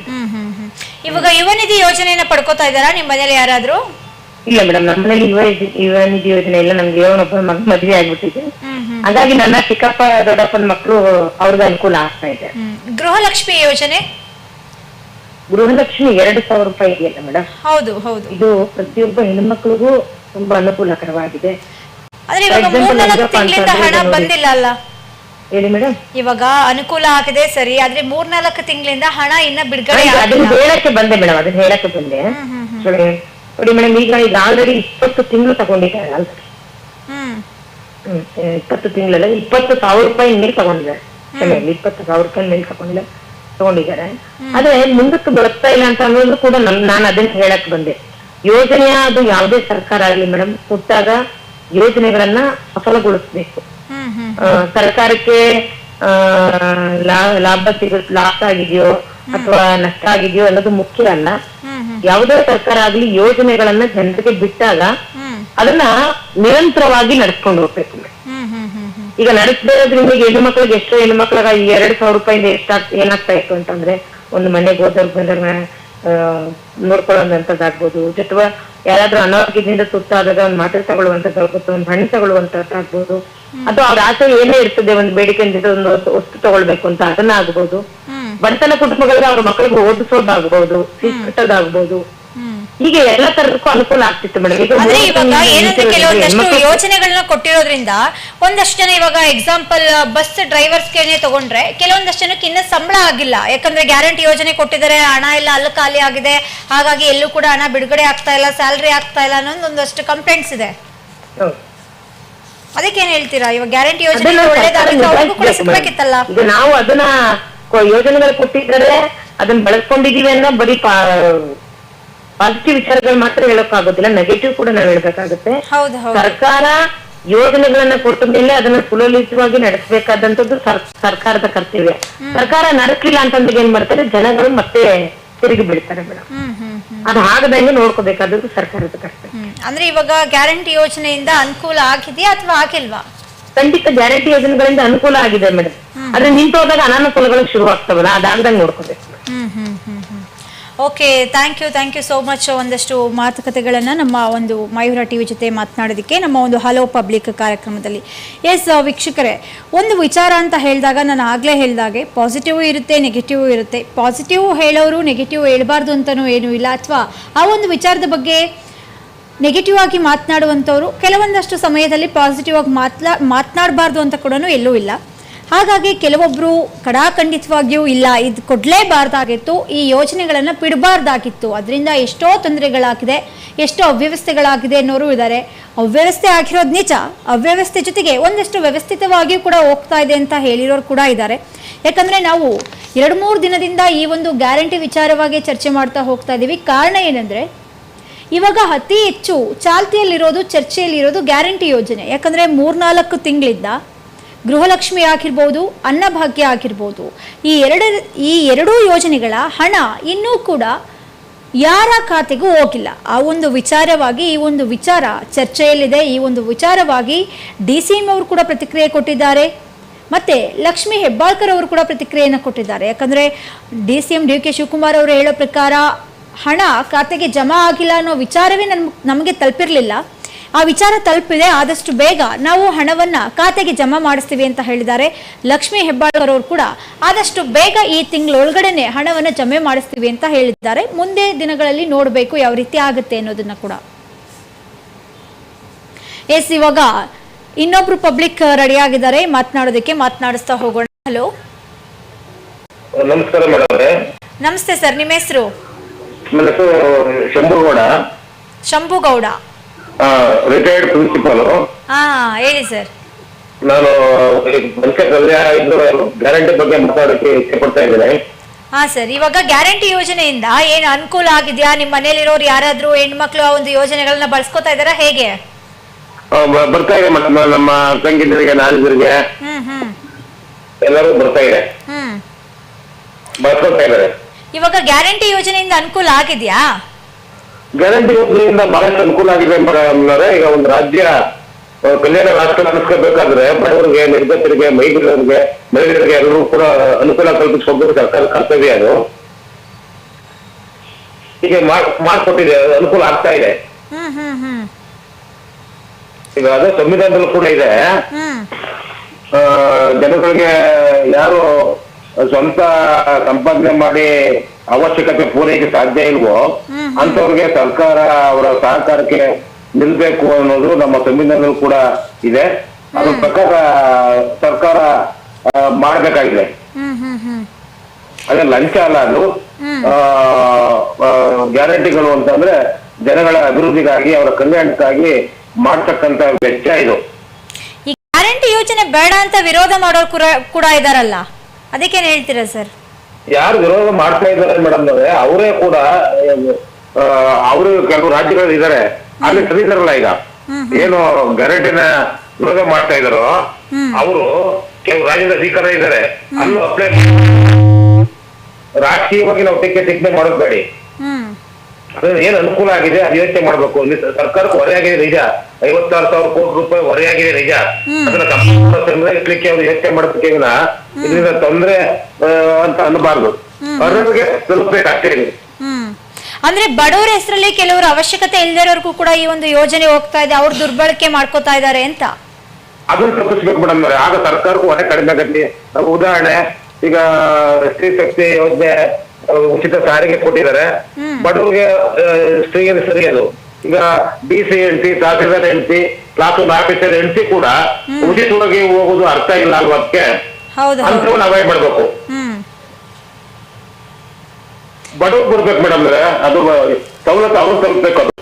ಇವಾಗ ಯುವ ನಿಧಿ ಯೋಜನೆಯನ್ನ ಪಡ್ಕೋತಾ ಇದ್ದಾರಾ? ನಿಮ್ ಮನೇಲಿ ಯಾರಾದ್ರೂ? ಇಲ್ಲ ಮೇಡಮ್ ನಮ್ಮನೇಲಿ ಯುವ ಯೋಜ- ಯುವ ನಿಧಿ ಯೋಜನೆ ಇಲ್ಲ. ನಮ್ಗೆ ಇವನೊಬ್ಬ ಮಗ ಮದ್ವೆ ಆಗ್ಬಿಟ್ಟಿದೆ. ಹಾಗಾಗಿ ನನ್ನ ಚಿಕ್ಕಪ್ಪ ದೊಡ್ಡಪ್ಪನ ಮಕ್ಕಳು ಅವ್ರಿಗೆ ಅನುಕೂಲ ಆಗ್ತಾ ಇದೆ. ಗೃಹಲಕ್ಷ್ಮಿ ಯೋಜನೆ? ಗೃಹಲಕ್ಷ್ಮಿ ಎರಡು ಸಾವಿರ ರೂಪಾಯಿ ಇದೆಯಲ್ಲ ಮೇಡಮ್? ಹೌದು ಹೌದು. ಇದು ಪ್ರತಿಯೊಬ್ಬ ಹೆಣ್ಮಕ್ಳಿಗೂ ತುಂಬಾ ಅನುಕೂಲಕರವಾಗಿದೆ. ಹಣ ಬಂದಿಲ್ಲ ಅಲ್ಲ? ಹೇಳಿ ಮೇಡಮ್. ಇವಾಗ ಅನುಕೂಲ ಆಗಿದೆ ಸರಿ ಆದ್ರೆ ಮೂರ್ನಾಲ್ಕು ತಿಂಗಳಿಂದ ಹಣ ಇನ್ನ ಬಿಡುಗಡೆ ಅದನ್ನ ಹೇಳಕ್ಕೆ ಬಂದೆ ಮೇಡಮ್ ಅದನ್ನ ಹೇಳಕ್ಕೆ ಬಂದೆ. ನೋಡಿ ಮೇಡಮ್ ಈಗ ಈಗ ಆಲ್ರೆಡಿ ಇಪ್ಪತ್ತು ತಿಂಗಳು ತಗೊಂಡಿದ್ದಾರೆ ಆಲ್ರೆಡಿ ಇಪ್ಪತ್ತು ತಿಂಗಳಲ್ಲ ಇಪ್ಪತ್ತು ಸಾವಿರ ರೂಪಾಯಿ ಮೇಲೆ ತಗೊಂಡಿದ್ದಾರೆ. ಇಪ್ಪತ್ತು ಸಾವಿರ ರೂಪಾಯಿ ಮೇಲೆ ತಗೊಂಡಿಲ್ಲ ತಗೊಂಡಿದ್ದಾರೆ ಆದ್ರೆ ಮುಂದಕ್ಕೆ ಬರ್ತಾ ಇಲ್ಲ ಅಂತ ಅನ್ನೋದು ಕೂಡ ನನ್ ನಾನು ಅದನ್ನ ಹೇಳಕ್ ಬಂದೆ. ಯೋಜನೆಯ ಅದು ಯಾವುದೇ ಸರ್ಕಾರ ಆಗಲಿ ಮೇಡಮ್ ಹುಟ್ಟಾಗ ಯೋಜನೆಗಳನ್ನ ಸಫಲಗೊಳಿಸ್ಬೇಕು. ಸರ್ಕಾರಕ್ಕೆ ಆ, ಲಾಭ ಸಿಗ ಲಾಸ್ ಆಗಿದೆಯೋ ಅಥವಾ ನಷ್ಟ ಆಗಿದೆಯೋ ಅನ್ನೋದು ಮುಖ್ಯ ಅಲ್ಲ. ಯಾವುದೇ ಸರ್ಕಾರ ಆಗ್ಲಿ ಯೋಜನೆಗಳನ್ನ ಜನರಿಗೆ ಬಿಟ್ಟಾಗ ಅದನ್ನ ನಿರಂತರವಾಗಿ ನಡ್ಸ್ಕೊಂಡು ಹೋಗ್ಬೇಕು. ಹ್ಮ್ ಈಗ ನಡೆಸದೇ ಇರೋದ್ರಿಂದ ಈಗ ಹೆಣ್ಣು ಮಕ್ಳಿಗೆ ಎಷ್ಟೋ ಹೆಣ್ಣು ಮಕ್ಳಿಗೆ ಈ ಎರಡ್ ಸಾವಿರ ರೂಪಾಯಿಂದ ಎಷ್ಟಾಗ್ ಏನಾಗ್ತಾ ಇತ್ತು ಅಂತಂದ್ರೆ ಒಂದು ಮನೆಗೆ ಹೋದವ್ರು ಬಂದಾಗ ನೋಡ್ಕೊಳ್ಳೋಂಥದ್ದಾಗ್ಬೋದು ಅಥವಾ ಯಾರಾದ್ರೂ ಅನಾರೋಗ್ಯದಿಂದ ತುತ್ತಾದಾಗ ಒಂದು ಮಾತ್ರೆ ತಗೊಳ್ಳುವಂತದ್ದಾಗ್ಬೋದು ಒಂದು ಹಣ್ಣು ತಗೊಳ್ಳುವಂತದ್ದಾಗ್ಬೋದು. ಅಥವಾ ಅವ್ರ ಆಸೆ ಏನೇ ಇರ್ತದೆ ಒಂದು ಬೇಡಿಕೆ ಅಂತ ಒಂದು ವಸ್ತು- ತಗೊಳ್ಬೇಕು ಅಂತ ಅದನ್ನ ಆಗ್ಬೋದು ಬಡತನ ಕುಟುಂಬಗಳಿಗೆ ಅವ್ರ ಮಕ್ಕಳಿಗೆ ಓದಿಸೋದಾಗ್ಬೋದು ಫೀಸ್ ಕಟ್ಟೋದಾಗ್ಬೋದು ಹೀಗೆ ಎಲ್ಲ ತರಕ್ಕೂ ಅನುಕೂಲ ಆಗ್ತಿತ್ತು ಮೇಡಮ್. ಅಂದ್ರೆ ಇವಾಗ ಏನಂದ್ರೆ ಕೆಲವೊಂದಷ್ಟು ಯೋಜನೆಗಳನ್ನ ಕೊಟ್ಟಿರೋದ್ರಿಂದ ಒಂದಷ್ಟು ಜನ ಇವಾಗ ಎಕ್ಸಾಂಪಲ್ ಬಸ್ ಡ್ರೈವರ್ಸ್ ಡ್ರೈವರ್ಸ್ಗೆ ತಗೊಂಡ್ರೆ ಕೆಲವೊಂದಷ್ಟು ಜನಕ್ಕೆ ಇನ್ನೂ ಸಂಬಳ ಆಗಿಲ್ಲ. ಯಾಕಂದ್ರೆ ಗ್ಯಾರಂಟಿ ಯೋಜನೆ ಕೊಟ್ಟಿದ್ದಾರೆ ಹಣ ಎಲ್ಲ ಅಲ್ಲ ಖಾಲಿ ಆಗಿದೆ. ಹಾಗಾಗಿ ಎಲ್ಲೂ ಕೂಡ ಹಣ ಬಿಡುಗಡೆ ಆಗ್ತಾ ಇಲ್ಲ ಸ್ಯಾಲ್ರಿ ಆಗ್ತಾ ಇಲ್ಲ ಅನ್ನೋದು ಒಂದಷ್ಟು ಕಂಪ್ಲೇಂಟ್ಸ್ ಇದೆ. ಅದಕ್ಕೆ ಏನ್ ಹೇಳ್ತೀರಾ? ಇವಾಗ ಗ್ಯಾರಂಟಿ ಯೋಜನೆ ಒಳ್ಳೇದಾಗಿತ್ತು ಅವ್ರಿಗೂ ಕೂಡ. ಸಿಗ್ಬೇಕಿತ್ತಲ್ಲ ನಾವು ಅದನ್ನ ಯೋಜನೆಗಳು ಕೊಟ್ಟಿದ್ದಾರೆ ಅದನ್ನ ಬಳಸ್ಕೊಂಡಿದೀವಿ ಅನ್ನೋ ಬರೀ ಪಾಸಿಟಿವ್ ವಿಚಾರಗಳು ಮಾತ್ರ ಹೇಳೋಕ್ಕಾಗೋದಿಲ್ಲ. ನೆಗೆಟಿವ್ ಕೂಡ ನಾವು ಹೇಳ್ಬೇಕಾಗುತ್ತೆ. ಸರ್ಕಾರ ಯೋಜನೆಗಳನ್ನ ಕೊಟ್ಟ ಮೇಲೆ ಅದನ್ನ ಸುಲಲಿತವಾಗಿ ನಡೆಸಬೇಕಾದಂತದ್ದು ಸರ್ಕಾರದ ಕರ್ತವ್ಯ. ಸರ್ಕಾರ ನಡೆಸಲಿಲ್ಲ ಅಂತಂದ್ರೆ ಏನ್ ಮಾಡ್ತಾರೆ? ಜನಗಳು ಮತ್ತೆ ತಿರುಗಿ ಬಿಡ್ತಾರೆ ಮೇಡಮ್ ಅದು ಆಗದಂಗೆ ನೋಡ್ಕೋಬೇಕಾದದ್ದು ಸರ್ಕಾರದ ಕರ್ತವ್ಯ. ಅಂದ್ರೆ ಇವಾಗ ಗ್ಯಾರಂಟಿ ಯೋಜನೆಯಿಂದ ಅನುಕೂಲ ಆಗಿದೆಯಾ ಅಥವಾ ಆಗಿಲ್ವಾ? ಖಂಡಿತ ಗ್ಯಾರಂಟಿ ಯೋಜನೆಗಳಿಂದ ಅನುಕೂಲ ಆಗಿದೆ ಮೇಡಮ್ ಆದ್ರೆ ನಿಂತು ಹೋದಾಗ ಅನಾನುಕೂಲಗಳು ಶುರು ಆಗ್ತಾವಲ್ಲ ಅದಾಗದಂಗೆ ನೋಡ್ಕೋಬೇಕು. Okay thank you thank you so much ಒಂದಷ್ಟು ಮಾತುಕತೆಗಳನ್ನು ನಮ್ಮ ಒಂದು ಮಯೂರ ಟಿವಿ ಜೊತೆ ಮಾತನಾಡೋದಕ್ಕೆ ನಮ್ಮ ಒಂದು ಹಲೋ ಪಬ್ಲಿಕ್ ಕಾರ್ಯಕ್ರಮದಲ್ಲಿ. ಎಸ್ ವೀಕ್ಷಕರೇ, ಒಂದು ವಿಚಾರ ಅಂತ ಹೇಳಿದಾಗ ನಾನು ಆಗಲೇ ಹೇಳಿದಾಗೆ ಪಾಸಿಟಿವ್ ಇರುತ್ತೆ ನೆಗೆಟಿವ್ ಇರುತ್ತೆ. ಪಾಸಿಟಿವ್ ಹೇಳೋರು ನೆಗೆಟಿವ್ ಹೇಳಬಾರ್ದು ಅಂತಲೂ ಏನೂ ಇಲ್ಲ. ಅಥವಾ, ಆ ಒಂದು ವಿಚಾರದ ಬಗ್ಗೆ ನೆಗೆಟಿವ್ ಆಗಿ ಮಾತನಾಡುವಂಥವ್ರು ಕೆಲವೊಂದಷ್ಟು ಸಮಯದಲ್ಲಿ ಪಾಸಿಟಿವ್ ಆಗಿ ಮಾತ್ಲಾ ಮಾತನಾಡಬಾರ್ದು ಅಂತ ಕೂಡ ಎಲ್ಲೂ ಇಲ್ಲ. ಹಾಗಾಗಿ ಕೆಲವೊಬ್ಬರು ಕಡಾಖಂಡಿತವಾಗಿಯೂ ಇಲ್ಲ. ಇದು ಕೊಡಲೇಬಾರ್ದಾಗಿತ್ತು. ಈ ಯೋಜನೆಗಳನ್ನು ಬಿಡಬಾರ್ದಾಗಿತ್ತು. ಅದರಿಂದ ಎಷ್ಟೋ ತೊಂದರೆಗಳಾಗಿದೆ, ಎಷ್ಟೋ ಅವ್ಯವಸ್ಥೆಗಳಾಗಿದೆ ಅನ್ನೋರು ಇದ್ದಾರೆ. ಅವ್ಯವಸ್ಥೆ ಆಗಿರೋದು ನಿಜ. ಅವ್ಯವಸ್ಥೆ ಜೊತೆಗೆ ಒಂದಷ್ಟು ವ್ಯವಸ್ಥಿತವಾಗಿಯೂ ಕೂಡ ಹೋಗ್ತಾ ಇದೆ ಅಂತ ಹೇಳಿರೋರು ಕೂಡ ಇದ್ದಾರೆ. ಯಾಕಂದರೆ ನಾವು ಎರಡು ಮೂರು ದಿನದಿಂದ ಈ ಒಂದು ಗ್ಯಾರಂಟಿ ವಿಚಾರವಾಗಿ ಚರ್ಚೆ ಮಾಡ್ತಾ ಹೋಗ್ತಾ ಇದ್ದೀವಿ ಕಾರಣ ಏನಂದರೆ, ಇವಾಗ ಅತಿ ಹೆಚ್ಚು ಚಾಲ್ತಿಯಲ್ಲಿರೋದು, ಚರ್ಚೆಯಲ್ಲಿರೋದು ಗ್ಯಾರಂಟಿ ಯೋಜನೆ. ಯಾಕಂದರೆ ಮೂರ್ನಾಲ್ಕು ತಿಂಗಳಿಂದ ಗೃಹಲಕ್ಷ್ಮಿ ಆಗಿರ್ಬೋದು, ಅನ್ನಭಾಗ್ಯ ಆಗಿರ್ಬೋದು, ಈ ಎರಡ, ಈ ಎರಡೂ ಯೋಜನೆಗಳ ಹಣ ಇನ್ನೂ ಕೂಡ ಯಾರ ಖಾತೆಗೂ ಹೋಗಿಲ್ಲ. ಆ ಒಂದು ವಿಚಾರವಾಗಿ, ಈ ಒಂದು ವಿಚಾರ ಚರ್ಚೆಯಲ್ಲಿದೆ. ಈ ಒಂದು ವಿಚಾರವಾಗಿ ಡಿ ಸಿ ಎಂ ಅವರು ಕೂಡ ಪ್ರತಿಕ್ರಿಯೆ ಕೊಟ್ಟಿದ್ದಾರೆ. ಮತ್ತೆ ಲಕ್ಷ್ಮಿ ಹೆಬ್ಬಾಳ್ಕರ್ ಅವರು ಕೂಡ ಪ್ರತಿಕ್ರಿಯೆಯನ್ನು ಕೊಟ್ಟಿದ್ದಾರೆ. ಯಾಕಂದರೆ D C M D K Shivakumar ಅವರು ಹೇಳೋ ಪ್ರಕಾರ ಹಣ ಖಾತೆಗೆ ಜಮಾ ಆಗಿಲ್ಲ ಅನ್ನೋ ವಿಚಾರವೇ ನಮ್, ನಮಗೆ ತಲುಪಿರಲಿಲ್ಲ. ಆ ವಿಚಾರ ತಲುಪಿದೆ ಆದಷ್ಟು ಬೇಗ ನಾವು ಹಣವನ್ನ ಖಾತೆಗೆ ಜಮಾ ಮಾಡಿಸ್ತೀವಿ ಅಂತ ಹೇಳಿದ್ದಾರೆ. ಲಕ್ಷ್ಮಿ ಹೆಬ್ಬಾಳ್ಕರ್ ಅವರು ಕೂಡ ಆದಷ್ಟು ಬೇಗ ಈ ತಿಂಗಳೊಳಗಡೆನೆ ಹಣವನ್ನು ಜಮೆ ಮಾಡಿಸ್ತೀವಿ ಅಂತ ಹೇಳಿದ್ದಾರೆ. ಮುಂದೆ ದಿನಗಳಲ್ಲಿ ನೋಡಬೇಕು ಯಾವ ರೀತಿ ಆಗುತ್ತೆ ಅನ್ನೋದನ್ನ ಕೂಡ. ಎಸ್ ಇವಾಗ ಇನ್ನೊಬ್ರು ಪಬ್ಲಿಕ್ ರೆಡಿ ಆಗಿದ್ದಾರೆ ಮಾತನಾಡೋದಕ್ಕೆ ಮಾತನಾಡಿಸ್ತಾ ಹೋಗೋಣ. ಹಲೋ. ನಮಸ್ಕಾರ ನಮಸ್ತೆ ಸರ್ ನಿಮ್ಮ ಹೆಸರು? ಶಂಭುಗೌಡ. ಶಂಭುಗೌಡ. ಶಂಭು ಗೌಡ ರಿಟೈರ್ಡ್ ಪ್ರಿನ್ಸಿಪಲ್ ಹಾ ಹೇಳಿ ಸರ್ ನಾನು ಮನುಷ್ಯ ಗ್ಯಾರಂಟಿ ಬಗ್ಗೆ ಮಾತಾಡೋಕೆ ಇಷ್ಟಪಡ್ತಾ ಪಡ್ತಾ ಇದ್ದೇನೆ. ಹಾ ಸರ್ ಇವಾಗ ಗ್ಯಾರಂಟಿ ಯೋಜನೆಯಿಂದ ಏನು ಅನುಕೂಲ ಆಗಿದ್ಯಾ? ನಿಮ್ಮ ಮನೇಲಿರೋರು ಯಾರಾದ್ರೂ ಹೆಣ್ಮಕ್ಳು ಆ ಒಂದು ಯೋಜನೆಗಳನ್ನ ಬಳಸ್ಕೊತಾ ಇದಾರಾ ಹೇಗೆ? ಬರ್ತಾ ಇದೆ ಮೇಡಮ್ ನಮ್ಮ ತಂಗಿದರಿಗೆ ನಾಲ್ಕರಿಗೆ ಹ್ಮ್ ಹ್ಮ್. ಎಲ್ಲರೂ ಬರ್ತಾ ಇದೆ. ಹ್ಮ್. ಇದಾರೆ ಇದ್ದಾರೆ. ಇವಾಗ ಗ್ಯಾರಂಟಿ ಯೋಜನೆಯಿಂದ ಅನುಕೂಲ ಆಗಿದೆಯಾ? ಗ್ಯಾರಂಟಿ ಯೋಜನೆಯಿಂದ ಬಹಳಷ್ಟು ಅನುಕೂಲ ಆಗಿದೆ ಅಂದ್ರೆ ಈಗ ಒಂದು ರಾಜ್ಯ ಕಲ್ಯಾಣ ರಾಷ್ಟ್ರ ನಡೆಸ್ಕೋಬೇಕಾದ್ರೆ ಬಡವರಿಗೆ ನಿರ್ಗತರಿಗೆ ಮೈಗಿರೋರಿಗೆ ಮಹಿಳೆಯರಿಗೆ ಎಲ್ಲರೂ ಕೂಡ ಅನುಕೂಲ ಕಲ್ಪಿಸ್ಕೊಂಡು ಸರ್ಕಾರ ಕರ್ತವ್ಯ ಅದು. ಹೀಗೆ ಮಾಡ್- ಮಾಡ್ಕೊಟ್ಟಿದೆ ಅದು ಅನುಕೂಲ ಆಗ್ತಾ ಇದೆ. ಈಗ ಅದೇ ಸಂವಿಧಾನದಲ್ಲೂ ಕೂಡ ಇದೆ. ಜನಗಳಿಗೆ ಯಾರು ಸ್ವಂತ ಸಂಪಾದನೆ ಮಾಡಿ ಅವಶ್ಯಕತೆ ಪೂರೈಕೆ ಸಾಧ್ಯ ಇಲ್ವೋ ಅಂತವ್ರಿಗೆ ಸರ್ಕಾರ ಅವರ ಸಹಕಾರಕ್ಕೆ ನಿಲ್ಬೇಕು ಅನ್ನೋದು ನಮ್ಮ ಸಂವಿಧಾನದಲ್ಲಿ ಕೂಡ ಇದೆ. ಅದ್ರ ಪ್ರಕಾರ ಸರ್ಕಾರ ಮಾಡ್ಬೇಕಾಗಿದೆ. ಅದೇ ಲಂಚ ಅಲ್ಲ ಅದು. ಗ್ಯಾರಂಟಿಗಳು ಅಂತಂದ್ರೆ ಜನಗಳ ಅಭಿವೃದ್ಧಿಗಾಗಿ ಅವರ ಕಲ್ಯಾಣಕ್ಕಾಗಿ ಮಾಡ್ತಕ್ಕಂತ ವೆಚ್ಚ ಇದು. ಈ ಗ್ಯಾರಂಟಿ ಯೋಜನೆ ಬೇಡ ಅಂತ ವಿರೋಧ ಮಾಡೋರು ಕೂಡ- ಕೂಡ ಇದಾರಲ್ಲ. ಅದಕ್ಕೇನ್ ಹೇಳ್ತೀರಾ ಸರ್? ಯಾರು ವಿರೋಧ ಮಾಡ್ತಾ ಇದ್ದಾರೆ ಮೇಡಮ್ ಅವರೇ ಅವರೇ ಕೂಡ ಅವರು ಕೆಲವು ರಾಜ್ಯಗಳು ಇದ್ದಾರೆ. ಅಲ್ಲಿ ಸರಿದಾರಲ್ಲ ಈಗ? ಏನು ಗರಟಿನ ವಿರೋಧ ಮಾಡ್ತಾ ಇದಾರೋ ಅವರು ಕೆಲವು ರಾಜ್ಯದ ಅಧಿಕಾರ ಇದಾರೆ ಅಲ್ಲೂ ಅಪ್ಲೈ ರಾಜಕೀಯವಾಗಿ ನಾವು ಟಿಕೆಟ್ ಟಿಪ್ಪಣಿ ಮಾಡೋದು ಬೇಡಿ. ಹ್ಮ್ ಅದ್ರ ಏನ್ ಅನುಕೂಲ ಆಗಿದೆ? ಅದು ಯೋಚನೆ ಮಾಡ್ಬೇಕು. ಸರ್ಕಾರಕ್ಕೆ ಹೊರೆಯಾಗಿದೆ ನಿಜ. ಐವತ್ತಾರು ಸಾವಿರ ಕೋಟಿ ರೂಪಾಯಿ ಹೊರೆಯಾಗಿದೆ ನಿಜ. ಅದನ್ನ ಸಂಗ್ರಹಿಸ್ಲಿಕ್ಕೆ ಅವ್ರು ಯೋಚನೆ ಮಾಡಬೇಕೆ ಇದರಿಂದ ತೊಂದ್ರೆ ಅಂತ ಅನ್ನಬಾರ್ದು. ಬಡವರಿಗೆ ತಲುಪಬೇಕು ಅಷ್ಟೇ. ಅಂದ್ರೆ ಬಡವರ ಹೆಸರಲ್ಲಿ ಕೆಲವರು ಅವಶ್ಯಕತೆ ಇಲ್ದಿರೋರ್ಗೂ ಕೂಡ ಈ ಒಂದು ಯೋಜನೆ ಹೋಗ್ತಾ ಇದೆ. ಅವ್ರು ದುರ್ಬಳಕೆ ಮಾಡ್ಕೋತಾ ಇದ್ದಾರೆ ಅಂತ. ಅದನ್ನ ತಪ್ಪಿಸ್ಬೇಕು ಮೇಡಮ್ ಆಗ ಸರ್ಕಾರಕ್ಕೂ ಹೊರೆ ಕಡಿಮೆ ಆಗತ್ತೆ ಉದಾಹರಣೆ ಈಗ ಸ್ತ್ರೀ ಶಕ್ತಿ ಯೋಜನೆ ಉಚಿತ ಸಾರಿಗೆ ಕೊಟ್ಟಿದ್ದಾರೆ. ಬಡವರಿಗೆ ಸ್ತ್ರೀ ಸರಿ ಅದು. ಈಗ ಡಿ ಸಿ ಹೆಂಡತಿ ತಹಸೀಲ್ದಾರ್ ಹೆಂಡತಿ ಕ್ಲಾಸ್ ಆಫೀಸರ್ ಹೆಂಡತಿ ಕೂಡ ಉಚಿತವಾಗಿ ಹೋಗೋದು ಅರ್ಥ ಇಲ್ಲ ಅಲ್ವಾ ಅದಕ್ಕೆ ಅಂತವನ್ನ ಅವಾಯ್ಡ್ ಮಾಡ್ಬೇಕು. ಬಡವ್ರಿಗೆ ಬಡವ್ರು ಬರ್ಬೇಕು ಮೇಡಮ್ ಅದು ಸವಲತ್ತು ಅವ್ರು ತಲುಪಬೇಕು ಅದು.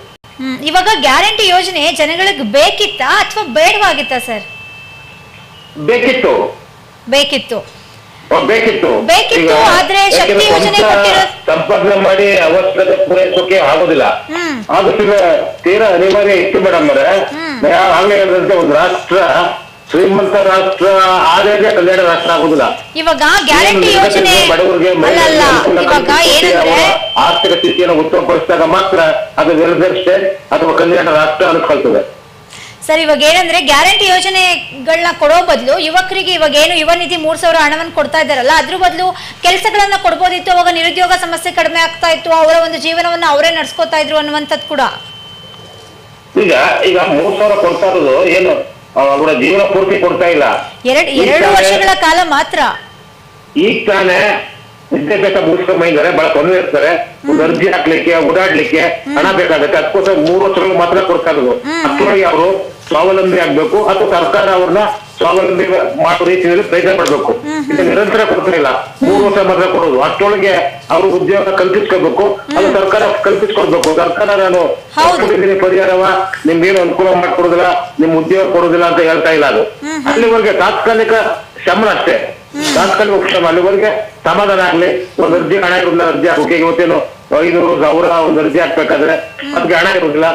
ಇವಾಗ ಗ್ಯಾರಂಟಿ ಯೋಜನೆ ಜನಗಳಿಗೆ ಬೇಕಿತ್ತಾ ಅಥವಾ ಬೇಡವಾಗಿತ್ತಾ ಸರ್? ಬೇಕಿತ್ತು. ಬೇಕಿತ್ತು. ಬೇಕಿತ್ತು. ಬೇಕಿತ್ತು, ಆದ್ರೆ ಶಕ್ತಿ ಯೋಜನೆ ಸಂಪರ್ಕ ಮಾಡಿ ಅವಶ್ಯಕತೆ ಪೂರೈಸೋಕೆ ಆಗೋದಿಲ್ಲ. ಆದಷ್ಟು ತೀರಾ ಅನಿವಾರ್ಯ ಇತ್ತು ಮೇಡಮ್ ಅವರೇ. ಹಂಗೆ ಹೇಳಿದಂತೆ ಒಂದು ರಾಷ್ಟ್ರ ಶ್ರೀಮಂತ ರಾಷ್ಟ್ರ ಆದ್ರೆ ಕಲ್ಯಾಣ ರಾಷ್ಟ್ರ ಆಗುದಿಲ್ಲ. ಇವಾಗ ಗ್ಯಾರಂಟಿ ಯೋಜನೆ ಆರ್ಥಿಕ ಸ್ಥಿತಿಯನ್ನು ಉತ್ತಮಪಡಿಸಿದಾಗ ಮಾತ್ರ ಅದು ವೆಲ್ಫೇರ್ ಸ್ಟೇಟ್ ಅಥವಾ ಕಲ್ಯಾಣ ರಾಷ್ಟ್ರ ಅನ್ಕೊಳ್ತದೆ ಸರ್ ಇವಾಗ ಏನಂದ್ರೆ ಗ್ಯಾರಂಟಿ ಯೋಜನೆಗಳನ್ನ ಕೊಡೋ ಬದಲು ಯುವಕರಿಗೆ ಇವಾಗ ಏನು ಯುವ ನಿಧಿ ಮೂರ್ ಸಾವಿರ ಹಣವನ್ನು ಕೊಡ್ತಾ ಇದ್ದಾರಲ್ಲ ಅದ್ರ ಬದಲು ಕೆಲಸಗಳನ್ನ ಕೊಡ್ಬೋದಿತ್ತು ಅವಾಗ ನಿರುದ್ಯೋಗ ಸಮಸ್ಯೆ ಕಡಿಮೆ ಆಗ್ತಾ ಇತ್ತು ಅವರ ಒಂದು ಜೀವನವನ್ನ ಅವರೇ ನಡ್ಸ್ಕೊತಾ ಇದ್ರು ಅನ್ನುವಂಥದ್ದು ಕೂಡ. ಈಗ ಈಗ ಮೂರ್ ಸಾವಿರ ಕೊಡ್ತಾ ಇರೋದು ಏನು ಅವರ ಜೀವನ ಪೂರ್ತಿ ಕೊಡ್ತಾ ಇಲ್ಲ. ಎರಡ್ ಎರಡು ವರ್ಷಗಳ ಕಾಲ ಮಾತ್ರ. ಈಗ ತಾನೇ ವಿದ್ಯಾಭ್ಯಾಸ ಮೈಂದ್ರೆ ಬಹಳ ತೊಂದರೆ ಇರ್ತಾರೆ. ಒಂದು ಅರ್ಜಿ ಹಾಕ್ಲಿಕ್ಕೆ ಓಡಾಡ್ಲಿಕ್ಕೆ ಹಣ ಬೇಕಾಗುತ್ತೆ. ಅದಕ್ಕೋಸ್ಕರ ಮೂರು ವರ್ಷಗಳು ಮಾತ್ರ ಕೊಡ್ತಾ ಇರೋದು ಅಷ್ಟರೊಳಗೆ ಅವರು ಸ್ವಾವಲಂಬಿ ಆಗ್ಬೇಕು ಅಥವಾ ಸರ್ಕಾರ ಅವ್ರನ್ನ ಸ್ವಾವಲಂಬಿ ಮಾಡೋ ರೀತಿಯಲ್ಲಿ ಪ್ರಯತ್ನ ಪಡ್ಬೇಕು. ಇದು ನಿರಂತರ ಕೊಡ್ತಾ ಇಲ್ಲ. ಮೂರು ವರ್ಷ ಮಾತ್ರ ಕೊಡೋದು. ಅಷ್ಟೊಳಗೆ ಅವರು ಉದ್ಯೋಗ ಕಲ್ಪಿಸ್ಕೋಬೇಕು. ಅದು ಸರ್ಕಾರ ಕಲ್ಪಿಸ್ಕೊಡ್ಬೇಕು. ಸರ್ಕಾರ ನಾನು ಪರಿಹಾರವ. ನಿಮ್ಗೇನು ಅನುಕೂಲ ಮಾಡ್ಕೊಡೋದಿಲ್ಲ ನಿಮ್ ಉದ್ಯೋಗ ಕೊಡೋದಿಲ್ಲ ಅಂತ ಹೇಳ್ತಾ ಇಲ್ಲ ಅದು. ಅಲ್ಲಿವರೆಗೆ ತಾತ್ಕಾಲಿಕ ಶಮನ ಅಷ್ಟೇ ತಾತ್ಕಾಲಿಕ ಉಪಶಮ ಅಲ್ಲಿವರೆಗೆ ಸಮಾಧಾನ ಆಗ್ಲಿ. ಒಂದು ಅರ್ಜಿ ಹಣ ಇರೋದಿಲ್ಲ ಅರ್ಜಿ ಹಾಕೋಕೆ ಇವತ್ತೇನು ಐನೂರು ಸಾವಿರ ಒಂದು ಅರ್ಜಿ ಹಾಕ್ಬೇಕಾದ್ರೆ ಅದಕ್ಕೆ ಹಣ ಇರೋದಿಲ್ಲ.